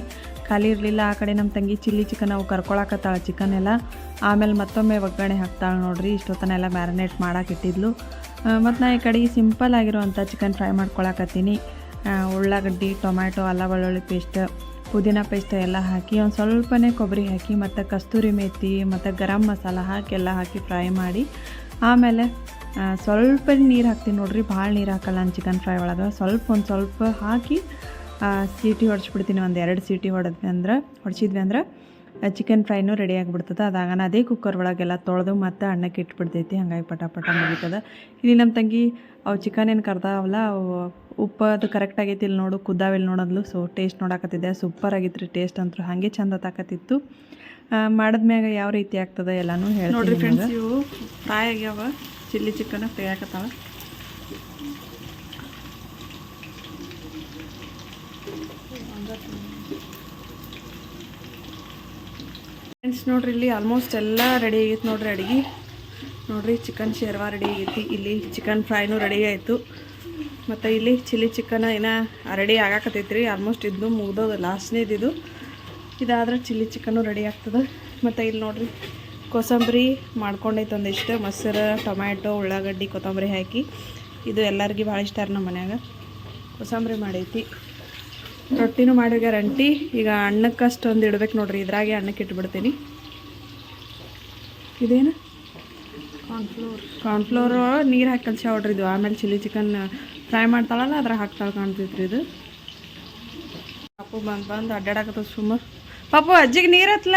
ಖಾಲಿ ಇರಲಿಲ್ಲ. ಆ ಕಡೆ ನಮ್ಮ ತಂಗಿ ಚಿಲ್ಲಿ ಚಿಕನ್ ಅವು ಕರ್ಕೊಳಕತ್ತಾಳೆ ಚಿಕನ್ ಎಲ್ಲ. ಆಮೇಲೆ ಮತ್ತೊಮ್ಮೆ ಒಗ್ಗರಣೆ ಹಾಕ್ತಾಳೆ ನೋಡ್ರಿ. ಇಷ್ಟೊತ್ತನ ಎಲ್ಲ ಮ್ಯಾರಿನೇಟ್ ಮಾಡೋಕ್ಕಿಟ್ಟಿದ್ಲು ಮತ್ತು ನಾ ಈ ಕಡೆ ಸಿಂಪಲ್ ಆಗಿರುವಂಥ ಚಿಕನ್ ಫ್ರೈ ಮಾಡ್ಕೊಳಕತ್ತೀನಿ. ಉಳ್ಳಾಗಡ್ಡಿ, ಟೊಮ್ಯಾಟೊ, ಅಲ್ಲ ಬೆಳ್ಳುಳ್ಳಿ ಪೇಸ್ಟ್ ಪುದೀನ ಪೇಸ್ಟ್ ಎಲ್ಲ ಹಾಕಿ ಒಂದು ಸ್ವಲ್ಪನೇ ಕೊಬ್ಬರಿ ಹಾಕಿ, ಮತ್ತು ಕಸ್ತೂರಿ ಮೇಥಿ ಮತ್ತು ಗರಂ ಮಸಾಲ ಹಾಕಿ ಎಲ್ಲ ಹಾಕಿ ಫ್ರೈ ಮಾಡಿ, ಆಮೇಲೆ ಸ್ವಲ್ಪ ನೀರು ಹಾಕ್ತೀನಿ ನೋಡಿರಿ, ಭಾಳ ನೀರು ಹಾಕಲ್ಲ ನಾನು ಚಿಕನ್ ಫ್ರೈ ಒಳಗೆ. ಸ್ವಲ್ಪ ಒಂದು ಸ್ವಲ್ಪ ಹಾಕಿ ಸೀಟಿ ಹೊಡ್ಸ್ಬಿಡ್ತೀನಿ ಒಂದು ಎರಡು ಸೀಟಿ ಹೊಡೆದ್ವಿ ಅಂದ್ರೆ, ಹೊಡ್ಸಿದ್ವಿ ಅಂದ್ರೆ ಚಿಕನ್ ಫ್ರೈನೂ ರೆಡಿ ಆಗಿಬಿಡ್ತದೆ. ಅದಾಗನ ಅದೇ ಕುಕ್ಕರ್ ಒಳಗೆಲ್ಲ ತೊಳೆದು ಮತ್ತು ಅನ್ನಕ್ಕೆ ಇಟ್ಬಿಡ್ತೈತಿ. ಹಂಗಾಗಿ ಪಟ ಪಟ ಮುಗಿತದೆ. ಇಲ್ಲಿ ನಮ್ಮ ತಂಗಿ ಅವು ಚಿಕನ್ ಏನು ಕರ್ದಾವಲ್ಲ, ಅವು ಉಪ್ಪು ಅದು ಕರೆಕ್ಟ್ ಆಗೈತಿ ಇಲ್ಲಿ ನೋಡು ಕುದ್ದಾವಿಲ್ಲ ನೋಡೋದ್ಲು. ಸೊ ಟೇಸ್ಟ್ ನೋಡಾಕತ್ತಿದ್ದೆ. ಸೂಪರ್ ಆಗಿತ್ತು ರೀ ಟೇಸ್ಟ್ ಅಂತೂ ಹಾಗೆ ಚಂದ ತಾಕತ್ತಿತ್ತು. ಮಾಡಿದ್ಮ್ಯಾಗ ಯಾವ ರೀತಿ ಆಗ್ತದೆ ಎಲ್ಲನೂ ಹೇಳಿ ನೋಡ್ರಿ ಫ್ರೆಂಡ್ಸ್ ಇವು ಫ್ರೈ ಆಗ್ಯಾವ. ಚಿಲ್ಲಿ ಚಿಕನ್ ಫ್ರೈ ಆಗತ್ತಾವ ಫ್ರೆಂಡ್ಸ್ ನೋಡ್ರಿ ಇಲ್ಲಿ ಆಲ್ಮೋಸ್ಟ್ ಎಲ್ಲ ರೆಡಿ ಆಗೈತೆ ನೋಡ್ರಿ ಅಡುಗೆ. ನೋಡ್ರಿ ಚಿಕನ್ ಶೇರ್ವಾ ರೆಡಿ ಆಗೈತಿ. ಇಲ್ಲಿ ಚಿಕನ್ ಫ್ರೈನೂ ರೆಡಿ ಆಯಿತು. ಮತ್ತು ಇಲ್ಲಿ ಚಿಲ್ಲಿ ಚಿಕನ್ ಏನೋ ರೆಡಿ ಆಗಾಕತ್ತೈತಿ ರೀ ಆಲ್ಮೋಸ್ಟ್ ಇದ್ದು ಮುಗ್ದೋದು ಲಾಸ್ಟ್ನೇದು ಇದು ಇದಾದ್ರೆ ಚಿಲ್ಲಿ ಚಿಕನ್ನು ರೆಡಿ ಆಗ್ತದೆ. ಮತ್ತು ಇಲ್ಲಿ ನೋಡಿರಿ ಕೋಸಂಬರಿ ಮಾಡ್ಕೊಂಡೈತೆ ಒಂದಿಷ್ಟು ಮೊಸರು ಟೊಮ್ಯಾಟೊ ಉಳ್ಳಾಗಡ್ಡಿ ಕೊತ್ತಂಬರಿ ಹಾಕಿ. ಇದು ಎಲ್ಲರಿಗೂ ಭಾಳ ಇಷ್ಟ ರೀ ನಮ್ಮ ಮನ್ಯಾಗ. ಕೋಸಂಬರಿ ಮಾಡೈತಿ. ರೊಟ್ಟಿನೂ ಮಾಡಿ ಗ್ಯಾರಂಟಿ ಈಗ ಅಣ್ಣಕ್ಕಷ್ಟು ಒಂದು ಇಡ್ಬೇಕು ನೋಡಿರಿ. ಇದ್ರಾಗೆ ಅಣ್ಣಕ್ಕೆ ಇಟ್ಬಿಡ್ತೀನಿ. ಇದೇನು? ಕಾರ್ನ್ಫ್ಲೋರ್ ಕಾರ್ನ್ಫ್ಲೋರ್ ನೀರು ಹಾಕಿ ಕಲ್ಸಿ ಹೊಡ್ರಿ ಇದು. ಆಮೇಲೆ ಚಿಲ್ಲಿ ಚಿಕನ್ ಫ್ರೈ ಮಾಡ್ತಾಳಲ್ಲ ಅದ್ರ ಹಾಕ್ತಾಳೆ ಕಾಣ್ತೈತ್ರಿ ಇದು. ಪಾಪು ಬಂದು ಬಂದು ಅಡ್ಡಾಡಕತ್ತ ಸುಮ್ಮ. ಪಾಪು ಅಜ್ಜಿಗೆ ನೀರು ಹತ್ಲ?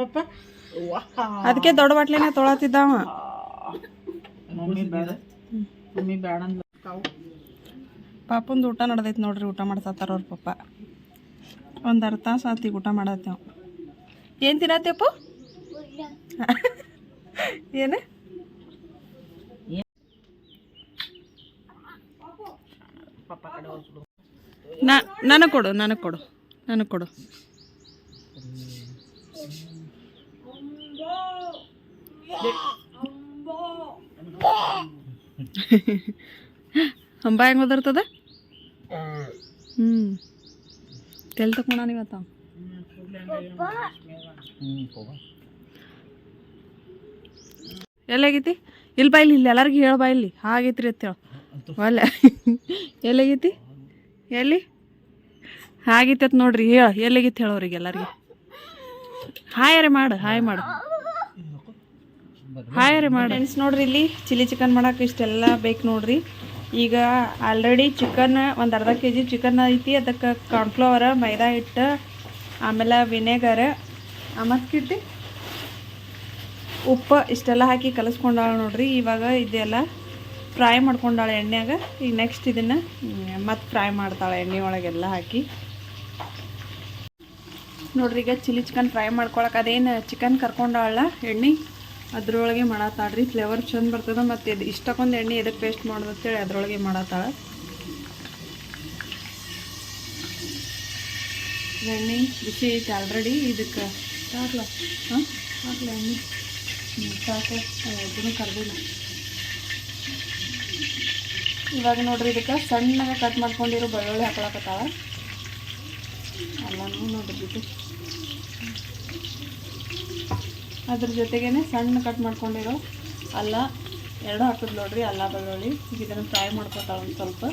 ಪಪ್ಪ ಅದಕ್ಕೆ ದೊಡ್ಡ ಬಾಟ್ಲಿನ ತೊಳತಿದ್ದಾವ. ಪಾಪಂದು ಊಟ ನಡ್ದೈತಿ ನೋಡ್ರಿ ಊಟ ಮಾಡ್ಸತ್ತಾರ ಅವ್ರ ಪಪ್ಪ ಒಂದು ಅರ್ಧ ತಾಸು ಆತಿಗೆ ಊಟ ಮಾಡತ್ತೇವ್. ಏನು ತಿನ್ನತ್ತಪ್ಪ ಏನು? ನನಗೆ ಕೊಡು ನನಗೆ ಕೊಡು ನನಗೆ ಕೊಡು. ಹಂಬ ಹೆಂಗೆ ಓದಿರ್ತದ ಹ್ಞೂ ತೆಲ್ ತಕೊಂಡ ಇವತ್ತ. ಎಲ್ಲಾಗೈತಿ ಇಲ್ಲಿ ಬಾ ಇಲ್ಲಿ ಎಲ್ಲರಿಗೂ ಹೇಳ ಬಾ ಇಲ್ಲಿ. ಹಾಗೈತ್ರಿ ಅಂತ ಹೇಳು ಒಲ್ಲ ಎಲ್ಲಾಗೈತಿ ಎಲ್ಲಿ? ಹಾಗೈತಿ ಅಂತ ನೋಡ್ರಿ, ಹೇಳ. ಎಲ್ಲಾಗೈತಿ ಹೇಳೋರಿಗೆ ಎಲ್ಲರಿಗೆ. ಹಾಯ್ ರೀ ಮಾಡು, ಹಾಯ್ ಮಾಡು. ಹಾಯ್ ರೀ ಮಾಡು. ಫ್ರೆಂಡ್ಸ್ ನೋಡ್ರಿ ಇಲ್ಲಿ ಚಿಲ್ಲಿ ಚಿಕನ್ ಮಾಡಕ್ಕೆ ಇಷ್ಟೆಲ್ಲ ಬೇಕು ನೋಡ್ರಿ. ಈಗ ಆಲ್ರೆಡಿ ಚಿಕನ್ ಒಂದು ಅರ್ಧ ಕೆ ಜಿ ಚಿಕನ್ ಐತಿ. ಅದಕ್ಕೆ ಕಾರ್ನ್ಫ್ಲವರ್ ಮೈದಾ ಹಿಟ್ಟು, ಆಮೇಲೆ ವಿನೆಗರ್ ಮತ್ತು ಕಿಟ್ಟಿ. ಉಪ್ಪು ಇಷ್ಟೆಲ್ಲ ಹಾಕಿ ಕಲಸ್ಕೊಂಡಾಳೆ ನೋಡ್ರಿ, ಇವಾಗ ಇದೆಲ್ಲ ಫ್ರೈ ಮಾಡ್ಕೊಂಡಾಳೆ ಎಣ್ಣೆಯಾಗ. ಈಗ ನೆಕ್ಸ್ಟ್ ಇದನ್ನು ಮತ್ತೆ ಫ್ರೈ ಮಾಡ್ತಾಳೆ ಎಣ್ಣೆ ಒಳಗೆಲ್ಲ ಹಾಕಿ. ನೋಡ್ರಿ, ಈಗ ಚಿಲ್ಲಿ ಚಿಕನ್ ಫ್ರೈ ಮಾಡ್ಕೊಳಕ್ಕೆ ಅದೇನು ಚಿಕನ್ ಕರ್ಕೊಂಡಾಳ ಎಣ್ಣೆ. ಅದ್ರೊಳಗೆ ಮಾಡತ್ತಾಳ್ರಿ ಫ್ಲೇವರ್ ಚಂದ ಬರ್ತದೆ ಮತ್ತು ಇದು ಇಷ್ಟಕ್ಕೊಂದು ಎಣ್ಣೆ ಎದಕ್ಕೆ ಪೇಸ್ಟ್ ಮಾಡೋದು ಅದ್ರೊಳಗೆ ಮಾಡತ್ತಾಳ. ಎಣ್ಣೆ ಬಿಸಿ ಐತೆ ಆಲ್ರೆಡಿ ಇದಕ್ಕೆ ಸಾಕ್ಲ ಹಾಂ? ಹಾಕ್ಲ ಸಾಕು. ಕರ್ದಿಲ್ಲ. ಇವಾಗ ನೋಡ್ರಿ, ಇದಕ್ಕೆ ಸಣ್ಣಗೆ ಕಟ್ ಮಾಡ್ಕೊಂಡಿರೋ ಬೆಳ್ಳುಳ್ಳಿ ಹಾಕೊಳಕತ್ತಾವ ಎಲ್ಲನೂ ನೋಡ್ರಿ ಅದ್ರ ಜೊತೆಗೇನೆ ಸಣ್ಣ ಕಟ್ ಮಾಡ್ಕೊಂಡಿರೋ ಅಲ್ಲ, ಎರಡು ಹಾಕಿದ್ ನೋಡ್ರಿ, ಅಲ್ಲ ಬೆಳ್ಳುಳ್ಳಿ. ಈಗ ಇದನ್ನು ಫ್ರೈ ಮಾಡ್ಕೊತಾಳ ಒಂದು ಸ್ವಲ್ಪ.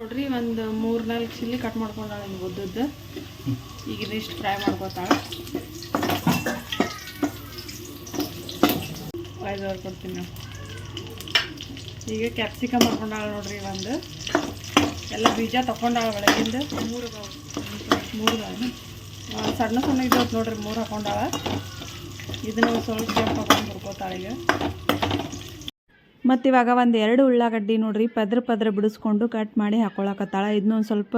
ನೋಡ್ರಿ, ಒಂದು ಮೂರು ನಾಲ್ಕು ಚಿಲ್ಲಿ ಕಟ್ ಮಾಡ್ಕೊಂಡಾಳ ಉದ್ದದ್ದು. ಈಗ ಇಷ್ಟು ಫ್ರೈ ಮಾಡ್ಕೋತಾಳೆ. ಕೊಡ್ತೀನಿ ನಾವು ಈಗ ಕ್ಯಾಪ್ಸಿಕಮ್ ಹಾಕೊಂಡಾಳ ನೋಡ್ರಿ ಒಂದು. ಎಲ್ಲ ಬೀಜ ತೊಗೊಂಡಾಳ ಒಳಗಿಂದ. ಮೂರು ಮೂರು ಸಣ್ಣ ಸಣ್ಣ ಇದ್ದಾವೆ ನೋಡ್ರಿ ಮೂರು ಹಾಕೊಂಡಾಳ. ಇದನ್ನ ಸ್ವಲ್ಪ ಕೆಂಪು ಹಾಕೊಂಡು ಹುರ್ಕೋತಾಳ ಈಗ. ಮತ್ತು ಇವಾಗ ಒಂದು ಎರಡು ಉಳ್ಳಾಗಡ್ಡಿ ನೋಡ್ರಿ, ಪದ್ರ ಪದ್ರ ಬಿಡಿಸ್ಕೊಂಡು ಕಟ್ ಮಾಡಿ ಹಾಕೊಳಕತ್ತಾಳ. ಇದನ್ನ ಒಂದು ಸ್ವಲ್ಪ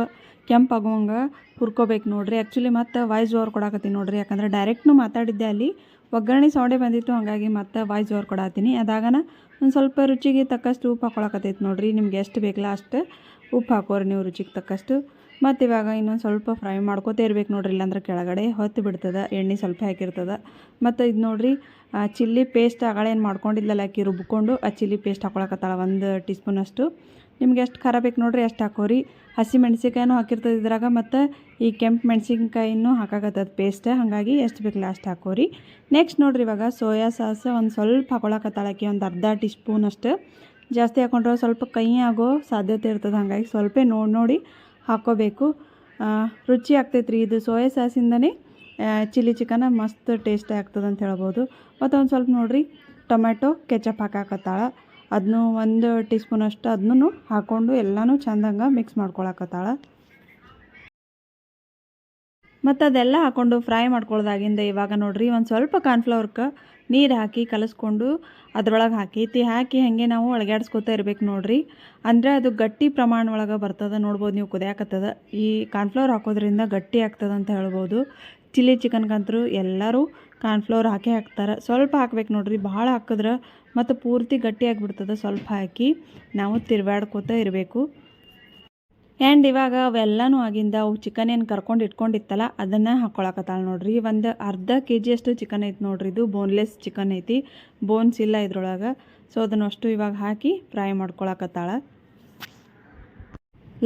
ಕೆಂಪಾಗುವಂಗೆ ಹುರ್ಕೋಬೇಕು ನೋಡ್ರಿ. ಆ್ಯಕ್ಚುಲಿ ಮತ್ತೆ ವಾಯ್ಸ್ ಓವರ್ ಕೊಡಕತ್ತೀನಿ ನೋಡ್ರಿ. ಯಾಕಂದ್ರೆ ಡೈರೆಕ್ಟ್ನು ಮಾತಾಡಿದ್ದೆ ಅಲ್ಲಿ. ಒಗ್ಗರಣೆ ಸೌಂಡೆ ಬಂದಿತ್ತು, ಹಾಗಾಗಿ ಮತ್ತೆ ವಾಯ್ಸ್ ಓವರ್ ಕೊಡಾತೀನಿ. ಅದಾಗನ ಒಂದು ಸ್ವಲ್ಪ ರುಚಿಗೆ ತಕ್ಕಷ್ಟು ಉಪ್ಪು ಹಾಕೊಳಕತ್ತೈತಿ ನೋಡ್ರಿ. ನಿಮ್ಗೆ ಎಷ್ಟು ಬೇಕಲ್ಲ ಅಷ್ಟು ಉಪ್ಪು ಹಾಕೋರಿ ನೀವು ರುಚಿಗೆ ತಕ್ಕಷ್ಟು. ಮತ್ತು ಇವಾಗ ಇನ್ನೊಂದು ಸ್ವಲ್ಪ ಫ್ರೈ ಮಾಡ್ಕೋತೇ ಇರ್ಬೇಕು ನೋಡ್ರಿ, ಇಲ್ಲಾಂದ್ರೆ ಕೆಳಗಡೆ ಹೊತ್ತು ಬಿಡ್ತದೆ, ಎಣ್ಣೆ ಸ್ವಲ್ಪ ಹಾಕಿರ್ತದೆ. ಮತ್ತು ಇದು ನೋಡ್ರಿ ಚಿಲ್ಲಿ ಪೇಸ್ಟ್ ಆಗಳೇನು ಮಾಡ್ಕೊಂಡಿದ್ಲಲ್ಲ ಅಕ್ಕಿ ರುಬ್ಕೊಂಡು, ಆ ಚಿಲ್ಲಿ ಪೇಸ್ಟ್ ಹಾಕೊಳಕತ್ತಾಳ, ಒಂದು ಟೀ ಸ್ಪೂನಷ್ಟು ನಿಮ್ಗೆ ಎಷ್ಟು ಖಾರ ಬೇಕು ನೋಡ್ರಿ ಅಷ್ಟು ಹಾಕೋರಿ. ಹಸಿ ಮೆಣಸಿನ್ಕಾಯಿನೂ ಹಾಕಿರ್ತದೆ ಇದ್ರಾಗ, ಮತ್ತು ಈ ಕೆಂಪು ಮೆಣಸಿನ್ಕಾಯಿನೂ ಹಾಕಾಕತ್ತದ ಪೇಸ್ಟ್ ಹಾಗಾಗಿ ಎಷ್ಟು ಬೇಕಲ್ಲ ಅಷ್ಟು ಹಾಕೋರಿ. ನೆಕ್ಸ್ಟ್ ನೋಡ್ರಿ ಇವಾಗ ಸೋಯಾ ಸಾಸ್ ಒಂದು ಸ್ವಲ್ಪ ಹಾಕೊಳಕತ್ತಾಳಕ್ಕೆ ಒಂದು ಅರ್ಧ ಟೀ ಸ್ಪೂನ್ ಅಷ್ಟು ಜಾಸ್ತಿ ಹಾಕೊಂಡ್ರೆ ಸ್ವಲ್ಪ ಕೈ ಆಗೋ ಸಾಧ್ಯತೆ ಇರ್ತದೆ, ಹಾಗಾಗಿ ಸ್ವಲ್ಪ ನೋಡಿ ನೋಡಿ ಹಾಕ್ಕೋಬೇಕು ರುಚಿ ಆಗ್ತೈತೆ ರೀ ಇದು ಸೋಯಾ ಸಾಸಿಂದನೇ. ಚಿಲ್ಲಿ ಚಿಕನ ಮಸ್ತ್ ಟೇಸ್ಟ್ ಆಗ್ತದೆ ಅಂತ ಹೇಳ್ಬೋದು. ಮತ್ತು ಒಂದು ಸ್ವಲ್ಪ ನೋಡಿರಿ ಟೊಮೆಟೊ ಕೆಚಪ್ ಹಾಕಾಕತ್ತಾಳ. ಅದನ್ನು ಒಂದು ಟೀ ಸ್ಪೂನ್ ಅಷ್ಟು ಅದನ್ನು ಹಾಕ್ಕೊಂಡು ಎಲ್ಲನೂ ಚಂದಂಗೆ ಮಿಕ್ಸ್ ಮಾಡ್ಕೊಳಕತ್ತಾಳ. ಮತ್ತು ಅದೆಲ್ಲ ಹಾಕ್ಕೊಂಡು ಫ್ರೈ ಮಾಡ್ಕೊಳ್ದಾಗಿಂದ ಇವಾಗ ನೋಡಿರಿ, ಒಂದು ಸ್ವಲ್ಪ ಕಾರ್ನ್ಫ್ಲವರ್ಗೆ ನೀರು ಹಾಕಿ ಕಲಿಸ್ಕೊಂಡು ಅದ್ರೊಳಗೆ ಹಾಕೈತಿ ಹಾಕಿ ಹಾಗೆ ನಾವು ಒಳಗಾಡ್ಸ್ಕೊತಾ ಇರ್ಬೇಕು ನೋಡಿರಿ. ಅಂದರೆ ಅದು ಗಟ್ಟಿ ಪ್ರಮಾಣ ಒಳಗೆ ಬರ್ತದೆ, ನೋಡ್ಬೋದು ನೀವು ಕುದಿಯಾಕತ್ತದ. ಈ ಕಾರ್ನ್ಫ್ಲವರ್ ಹಾಕೋದ್ರಿಂದ ಗಟ್ಟಿ ಆಗ್ತದೆ ಅಂತ ಹೇಳ್ಬೋದು. ಚಿಲ್ಲಿ ಚಿಕನ್ಗಂತರೂ ಎಲ್ಲರೂ ಕಾರ್ನ್ಫ್ಲವರ್ ಹಾಕಿ ಹಾಕ್ತಾರೆ. ಸ್ವಲ್ಪ ಹಾಕ್ಬೇಕು ನೋಡ್ರಿ, ಭಾಳ ಹಾಕಿದ್ರೆ ಮತ್ತು ಪೂರ್ತಿ ಗಟ್ಟಿ ಆಗಿಬಿಡ್ತದೆ ಸ್ವಲ್ಪ ಹಾಕಿ ನಾವು ತಿರ್ವಾಡ್ಕೋತ ಇರಬೇಕು. ಆ್ಯಂಡ್ ಇವಾಗ ಅವೆಲ್ಲನೂ ಆಗಿಂದ ಅವು ಚಿಕನ್ ಏನು ಕರ್ಕೊಂಡು ಇಟ್ಕೊಂಡಿತ್ತಲ್ಲ, ಅದನ್ನು ಹಾಕ್ಕೊಳಕತ್ತಾಳ ನೋಡ್ರಿ. ಒಂದು ಅರ್ಧ ಕೆ ಜಿಯಷ್ಟು ಚಿಕನ್ ಐತಿ ನೋಡ್ರಿ, ಇದು ಬೋನ್ಲೆಸ್ ಚಿಕನ್ ಐತಿ ಬೋನ್ಸ್ ಇಲ್ಲ ಇದ್ರೊಳಗೆ. ಸೊ ಅದನ್ನು ಅಷ್ಟು ಇವಾಗ ಹಾಕಿ ಫ್ರೈ ಮಾಡ್ಕೊಳಕತ್ತಾಳ.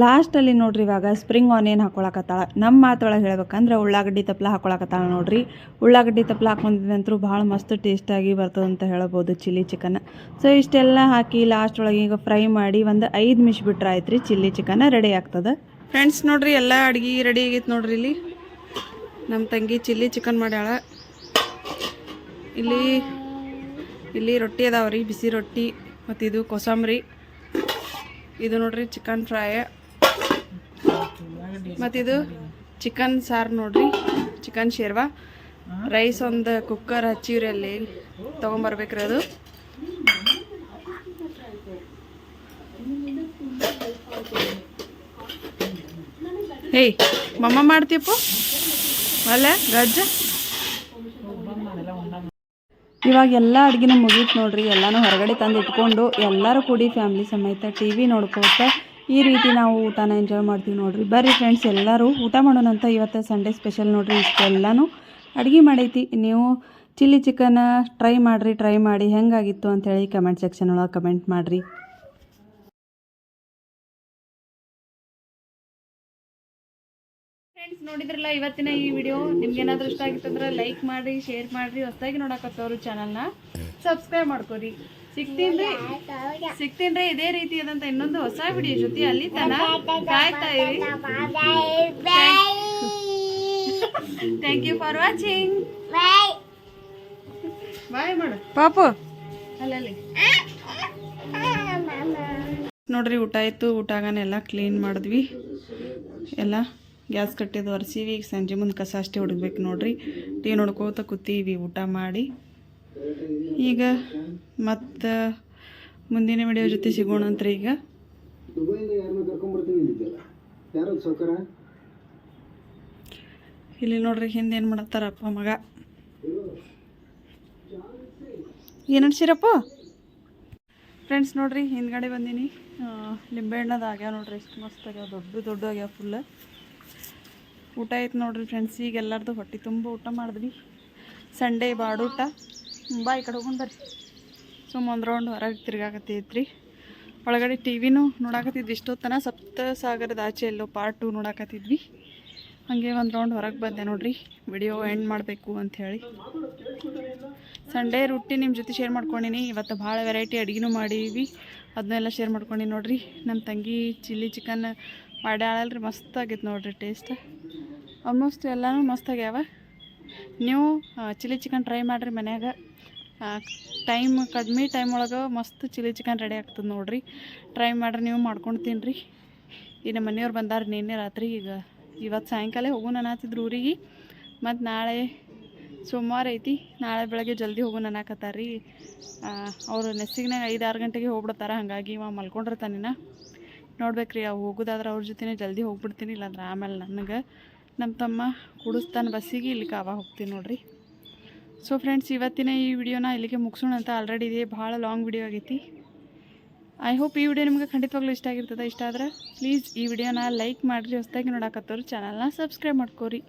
ಲಾಸ್ಟಲ್ಲಿ ನೋಡ್ರಿ ಇವಾಗ ಸ್ಪ್ರಿಂಗ್ ಆನಿಯನ್ ಹಾಕೊಳಕತ್ತಾಳ. ನಮ್ಮ ಮಾತೊಳಗೆ ಹೇಳ್ಬೇಕಂದ್ರೆ ಉಳ್ಳಾಗಡ್ಡಿ ತಪ್ಪಲ ಹಾಕೊಳಕತ್ತಾಳ ನೋಡ್ರಿ. ಉಳ್ಳಾಗಡ್ಡಿ ತಪ್ಪಲ ಹಾಕೊಂಡಿದ್ದಂತರೂ ಭಾಳ ಮಸ್ತ್ ಟೇಸ್ಟಾಗಿ ಬರ್ತದೆ ಅಂತ ಹೇಳ್ಬೋದು ಚಿಲ್ಲಿ ಚಿಕನ್. ಸೊ ಇಷ್ಟೆಲ್ಲ ಹಾಕಿ ಲಾಸ್ಟ್ ಒಳಗೆ ಈಗ ಫ್ರೈ ಮಾಡಿ ಒಂದು ಐದು ನಿಮಿಷ ಬಿಟ್ಟರೆ ಆಯ್ತು ರೀ ಚಿಲ್ಲಿ ಚಿಕನ್ ರೆಡಿ ಆಗ್ತದೆ. ಫ್ರೆಂಡ್ಸ್ ನೋಡ್ರಿ ಎಲ್ಲ ಅಡುಗೆ ರೆಡಿ ಆಗೈತೆ ನೋಡ್ರಿ ಇಲ್ಲಿ. ನಮ್ಮ ತಂಗಿ ಚಿಲ್ಲಿ ಚಿಕನ್ ಮಾಡ್ಯಾಳ. ಇಲ್ಲಿ ಇಲ್ಲಿ ರೊಟ್ಟಿ ಅದಾವ್ರಿ, ಬಿಸಿ ರೊಟ್ಟಿ ಮತ್ತು ಇದು ಕೊಸಂಬರಿ. ಇದು ನೋಡ್ರಿ ಚಿಕನ್ ಫ್ರೈ. ಮತ್ತಿದು ಚಿಕನ್ ಸಾರು ನೋಡ್ರಿ. ಚಿಕನ್ ಶೇರ್ವಾ. ರೈಸ್ ಒಂದು ಕುಕ್ಕರ್ ಹಚ್ಚಿವ್ರಿ ಅಲ್ಲಿ ತೊಗೊಂಬರ್ಬೇಕ್ರಿ ಅದು. ಹೇ ಮಮ್ಮ ಮಾಡ್ತೀಯಪ್ಪ? ಅಲ್ಲ, ಗಜ್ಜ? ಇವಾಗ ಎಲ್ಲ ಅಡುಗೆನೂ ಮುಗೀತು ನೋಡ್ರಿ. ಎಲ್ಲನೂ ಹೊರಗಡೆ ತಂದು ಇಟ್ಕೊಂಡು ಎಲ್ಲರೂ ಕೂಡಿ ಫ್ಯಾಮ್ಲಿ ಸಮೇತ ಟಿ ವಿ ನೋಡ್ಕೋತ ಈ ರೀತಿ ನಾವು ಊಟನ ಎಂಜಾಯ್ ಮಾಡ್ತೀವಿ ನೋಡ್ರಿ. ಬರ್ರಿ ಫ್ರೆಂಡ್ಸ್ ಎಲ್ಲರೂ ಊಟ ಮಾಡೋಣ ಅಂತ ಇವತ್ತು ಸಂಡೇ ಸ್ಪೆಷಲ್ ನೋಡ್ರಿ ಇಷ್ಟೆಲ್ಲನೂ. ಅಡುಗೆ ಮಾಡೈತಿ. ನೀವು ಚಿಲ್ಲಿ ಚಿಕನ್ ಟ್ರೈ ಮಾಡಿರಿ ಟ್ರೈ ಮಾಡಿ ಹೆಂಗಾಗಿತ್ತು ಅಂತೇಳಿ ಕಮೆಂಟ್ ಸೆಕ್ಷನ್ ಒಳಗೆ ಕಮೆಂಟ್ ಮಾಡಿರಿ. ಫ್ರೆಂಡ್ಸ್ ನೋಡಿದ್ರಲ್ಲ ಇವತ್ತಿನ ಈ ವಿಡಿಯೋ ನಿಮ್ಗೆ ಏನಾದರೂ ಇಷ್ಟ ಆಗಿತ್ತಂದ್ರೆ ಲೈಕ್ ಮಾಡಿ ಶೇರ್ ಮಾಡಿರಿ. ಹೊಸದಾಗಿ ನೋಡಕತ್ತವ್ರು ಚಾನಲ್ನ ಸಬ್ಸ್ಕ್ರೈಬ್ ಮಾಡ್ಕೊರಿ. ಸಿಗ್ತೀನ್ರಿ ಸಿಗ್ತೀನ್ರಿ ಇದೇ ರೀತಿಯಾದಂಥ ಇನ್ನೊಂದು ಹೊಸ ವಿಡಿಯೋ ಜೊತೆ ಅಲ್ಲಿ ತನ ಕಾಯ್ತಾ ಇರಿ. Thank you for watching bye ಮಾಡು. ಪಾಪು. ಅಲ್ಲಲ್ಲಿ ನೋಡ್ರಿ ಊಟ ಆಯಿತು. ಊಟಗನೆಲ್ಲ ಎಲ್ಲ ಕ್ಲೀನ್ ಮಾಡಿದ್ವಿ. ಎಲ್ಲ ಗ್ಯಾಸ್ ಕಟ್ಟಿದ್ದು ಒರೆಸಿವಿ. ಈಗ ಸಂಜೆ ಮುಂದೆ ಕಸ ಅಷ್ಟೇ ಹುಡುಗ್ಬೇಕು ನೋಡ್ರಿ. ಟೀ ನೋಡ್ಕೋತ ಕೂತೀವಿ. ಊಟ ಮಾಡಿ. ಈಗ ಮತ್ತು ಮುಂದಿನ ವಿಡಿಯೋ ಜೊತೆ ಸಿಗೋಣ ಅಂತ ಈಗ. ಇಲ್ಲಿ ನೋಡ್ರಿ ಹಿಂದೆ ಏನು ಮಾಡತ್ತಾರಪ್ಪ ಮಗ. ಏನು ಅನ್ಸಿರಪ್ಪ ಫ್ರೆಂಡ್ಸ್ ನೋಡ್ರಿ ಹಿಂದ್ಗಡೆ ಬಂದೀನಿ. ಲಿಂಬೆಹಣ್ಣದು ಆಗ್ಯಾವ ನೋಡ್ರಿ ಎಷ್ಟು ಮಸ್ತ್ ಆಗ್ಯಾವ ದೊಡ್ಡ ದೊಡ್ಡ ಆಗ್ಯಾವ ಫುಲ್ ಊಟ ಆಯ್ತು ನೋಡ್ರಿ ಫ್ರೆಂಡ್ಸ್ ಈಗ ಎಲ್ಲರದು ಹೊಟ್ಟೆ ತುಂಬ ಊಟ ಮಾಡಿದ್ವಿ. ಸಂಡೇ ಬಾಡೂಟ ಬಾ ಈ ಕಡೆ ಹೋಗೋಣ ಬರ್ರಿ ಸುಮ್ಮ ಒಂದು ರೌಂಡ್ ಹೊರಗೆ ತಿರ್ಗಾಕತ್ತೈತ್ರಿ. ಒಳಗಡೆ ಟಿ ವಿನೂ ನೋಡಾಕತ್ತಿದ್ವಿ. ಇಷ್ಟೊತ್ತನ ಸಪ್ತ ಸಾಗರದ ಆಚೆ ಎಲ್ಲೋ ಪಾರ್ಟ್ ಟು ನೋಡಾಕತ್ತಿದ್ವಿ. ಹಾಗೆ ಒಂದು ರೌಂಡ್ ಹೊರಗೆ ಬಂದೆ ನೋಡ್ರಿ. ವಿಡಿಯೋ ಎಂಡ್ ಮಾಡಬೇಕು ಅಂಥೇಳಿ ಸಂಡೇ ರೊಟ್ಟಿ ನಿಮ್ಮ ಜೊತೆ ಶೇರ್ ಮಾಡ್ಕೊಂಡಿನಿ. ಇವತ್ತು ಭಾಳ ವೆರೈಟಿ ಅಡುಗೆನೂ ಮಾಡೀವಿ. ಅದನ್ನೆಲ್ಲ ಶೇರ್ ಮಾಡ್ಕೊಂಡಿನಿ ನೋಡ್ರಿ. ನಮ್ಮ ತಂಗಿ ಚಿಲ್ಲಿ ಚಿಕನ್ ಮಾಡ್ಯಾಳಲ್ರಿ. ಮಸ್ತ್ ಆಗೈತೆ ನೋಡ್ರಿ ಟೇಸ್ಟ್ ಆಲ್ಮೋಸ್ಟ್ ಎಲ್ಲನೂ ಮಸ್ತ್ ಆಗ್ಯಾವ. ನೀವು ಚಿಲ್ಲಿ ಚಿಕನ್ ಟ್ರೈ ಮಾಡಿರಿ ಮನ್ಯಾಗ. ಟೈಮ್ ಕಡಿಮೆ ಟೈಮ್ ಒಳಗೆ ಮಸ್ತ್ ಚಿಲ್ಲಿ ಚಿಕನ್ ರೆಡಿ ಆಗ್ತದೆ ನೋಡಿರಿ. ಟ್ರೈ ಮಾಡಿರಿ, ನೀವು ಮಾಡ್ಕೊಂಡು ತಿನ್ನಿರಿ ಈ ನಮ್ಮ ಮನೆಯವ್ರು ಬಂದಾರ, ನಿನ್ನೆ ರಾತ್ರಿ ಈಗ ಇವತ್ತು ಸಾಯಂಕಾಲ ಹೋಗೋಣ ಅನ್ನತ್ತಿದ್ರು ಊರಿಗೆ. ಮತ್ತು ನಾಳೆ ಸೋಮವಾರ ಐತಿ, ನಾಳೆ ಬೆಳಗ್ಗೆ ಜಲ್ದಿ ಹೋಗು ರೀ ಅವರು ನೆಸ್ಸಿಗಿನಾಗ ಐದು ಆರು ಗಂಟೆಗೆ ಹೋಗ್ಬಿಡ್ತಾರೆ, ಹಾಗಾಗಿ ಇವ ಮಲ್ಕೊಂಡಿರ್ತಾನಿನ ನೋಡ್ಬೇಕ್ರಿ, ಅವು ಹೋಗೋದಾದ್ರೆ ಅವ್ರ ಜೊತೆ ಜಲ್ದಿ ಹೋಗ್ಬಿಡ್ತೀನಿ, ಇಲ್ಲಾಂದ್ರೆ ಆಮೇಲೆ ನನಗೆ ನಮ್ಮ ತಮ್ಮ ಕುಡಿಸ್ತಾನೆ ಬಸ್ಸಿಗೆ ಇಲ್ಲಿ ಅವಾಗ ಹೋಗ್ತೀನಿ ನೋಡ್ರಿ. ಸೊ ಫ್ರೆಂಡ್ಸ್ ಇವತ್ತಿನ ಈ ವಿಡಿಯೋನ ಇಲ್ಲಿಗೆ ಮುಗಿಸೋಣ ಅಂತ ಆಲ್ರೆಡಿ ಇದೆ. ಭಾಳ ಲಾಂಗ್ ವಿಡಿಯೋ ಆಗೈತಿ. ಐ ಹೋಪ್ ಈ ವಿಡಿಯೋ ನಿಮಗೆ ಖಂಡಿತವಾಗ್ಲೂ ಇಷ್ಟ ಆಗಿರ್ತದೆ. ಇಷ್ಟ ಆದರೆ ಪ್ಲೀಸ್ ಈ ವಿಡಿಯೋನ ಲೈಕ್ ಮಾಡಿರಿ. ಹೊಸದಾಗಿ ನೋಡಕತ್ತವ್ರು ಚಾನಲ್ನ ಸಬ್ಸ್ಕ್ರೈಬ್ ಮಾಡ್ಕೋರಿ.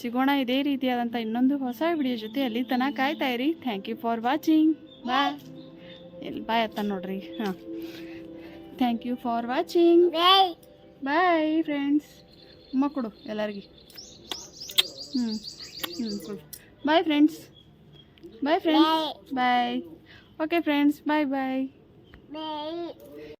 ಸಿಗೋಣ ಇದೇ ರೀತಿಯಾದಂಥ ಇನ್ನೊಂದು ಹೊಸ ವಿಡಿಯೋ ಜೊತೆ ಅಲ್ಲಿ ತನಕ ಕಾಯ್ತಾ ಇರಿ. Thank you for watching bye ಎಲ್ಲಿ ಬಾಯ್ ಅತ್ತ ನೋಡ್ರಿ. ಹಾಂ. Thank you for watching bye friends ಮಕ್ಕಳು ಕೊಡು ಎಲ್ಲರಿಗೆ. ಹ್ಞೂ ಹ್ಞೂ ಕೊಡು. Bye friends bye friends bye okay friends bye bye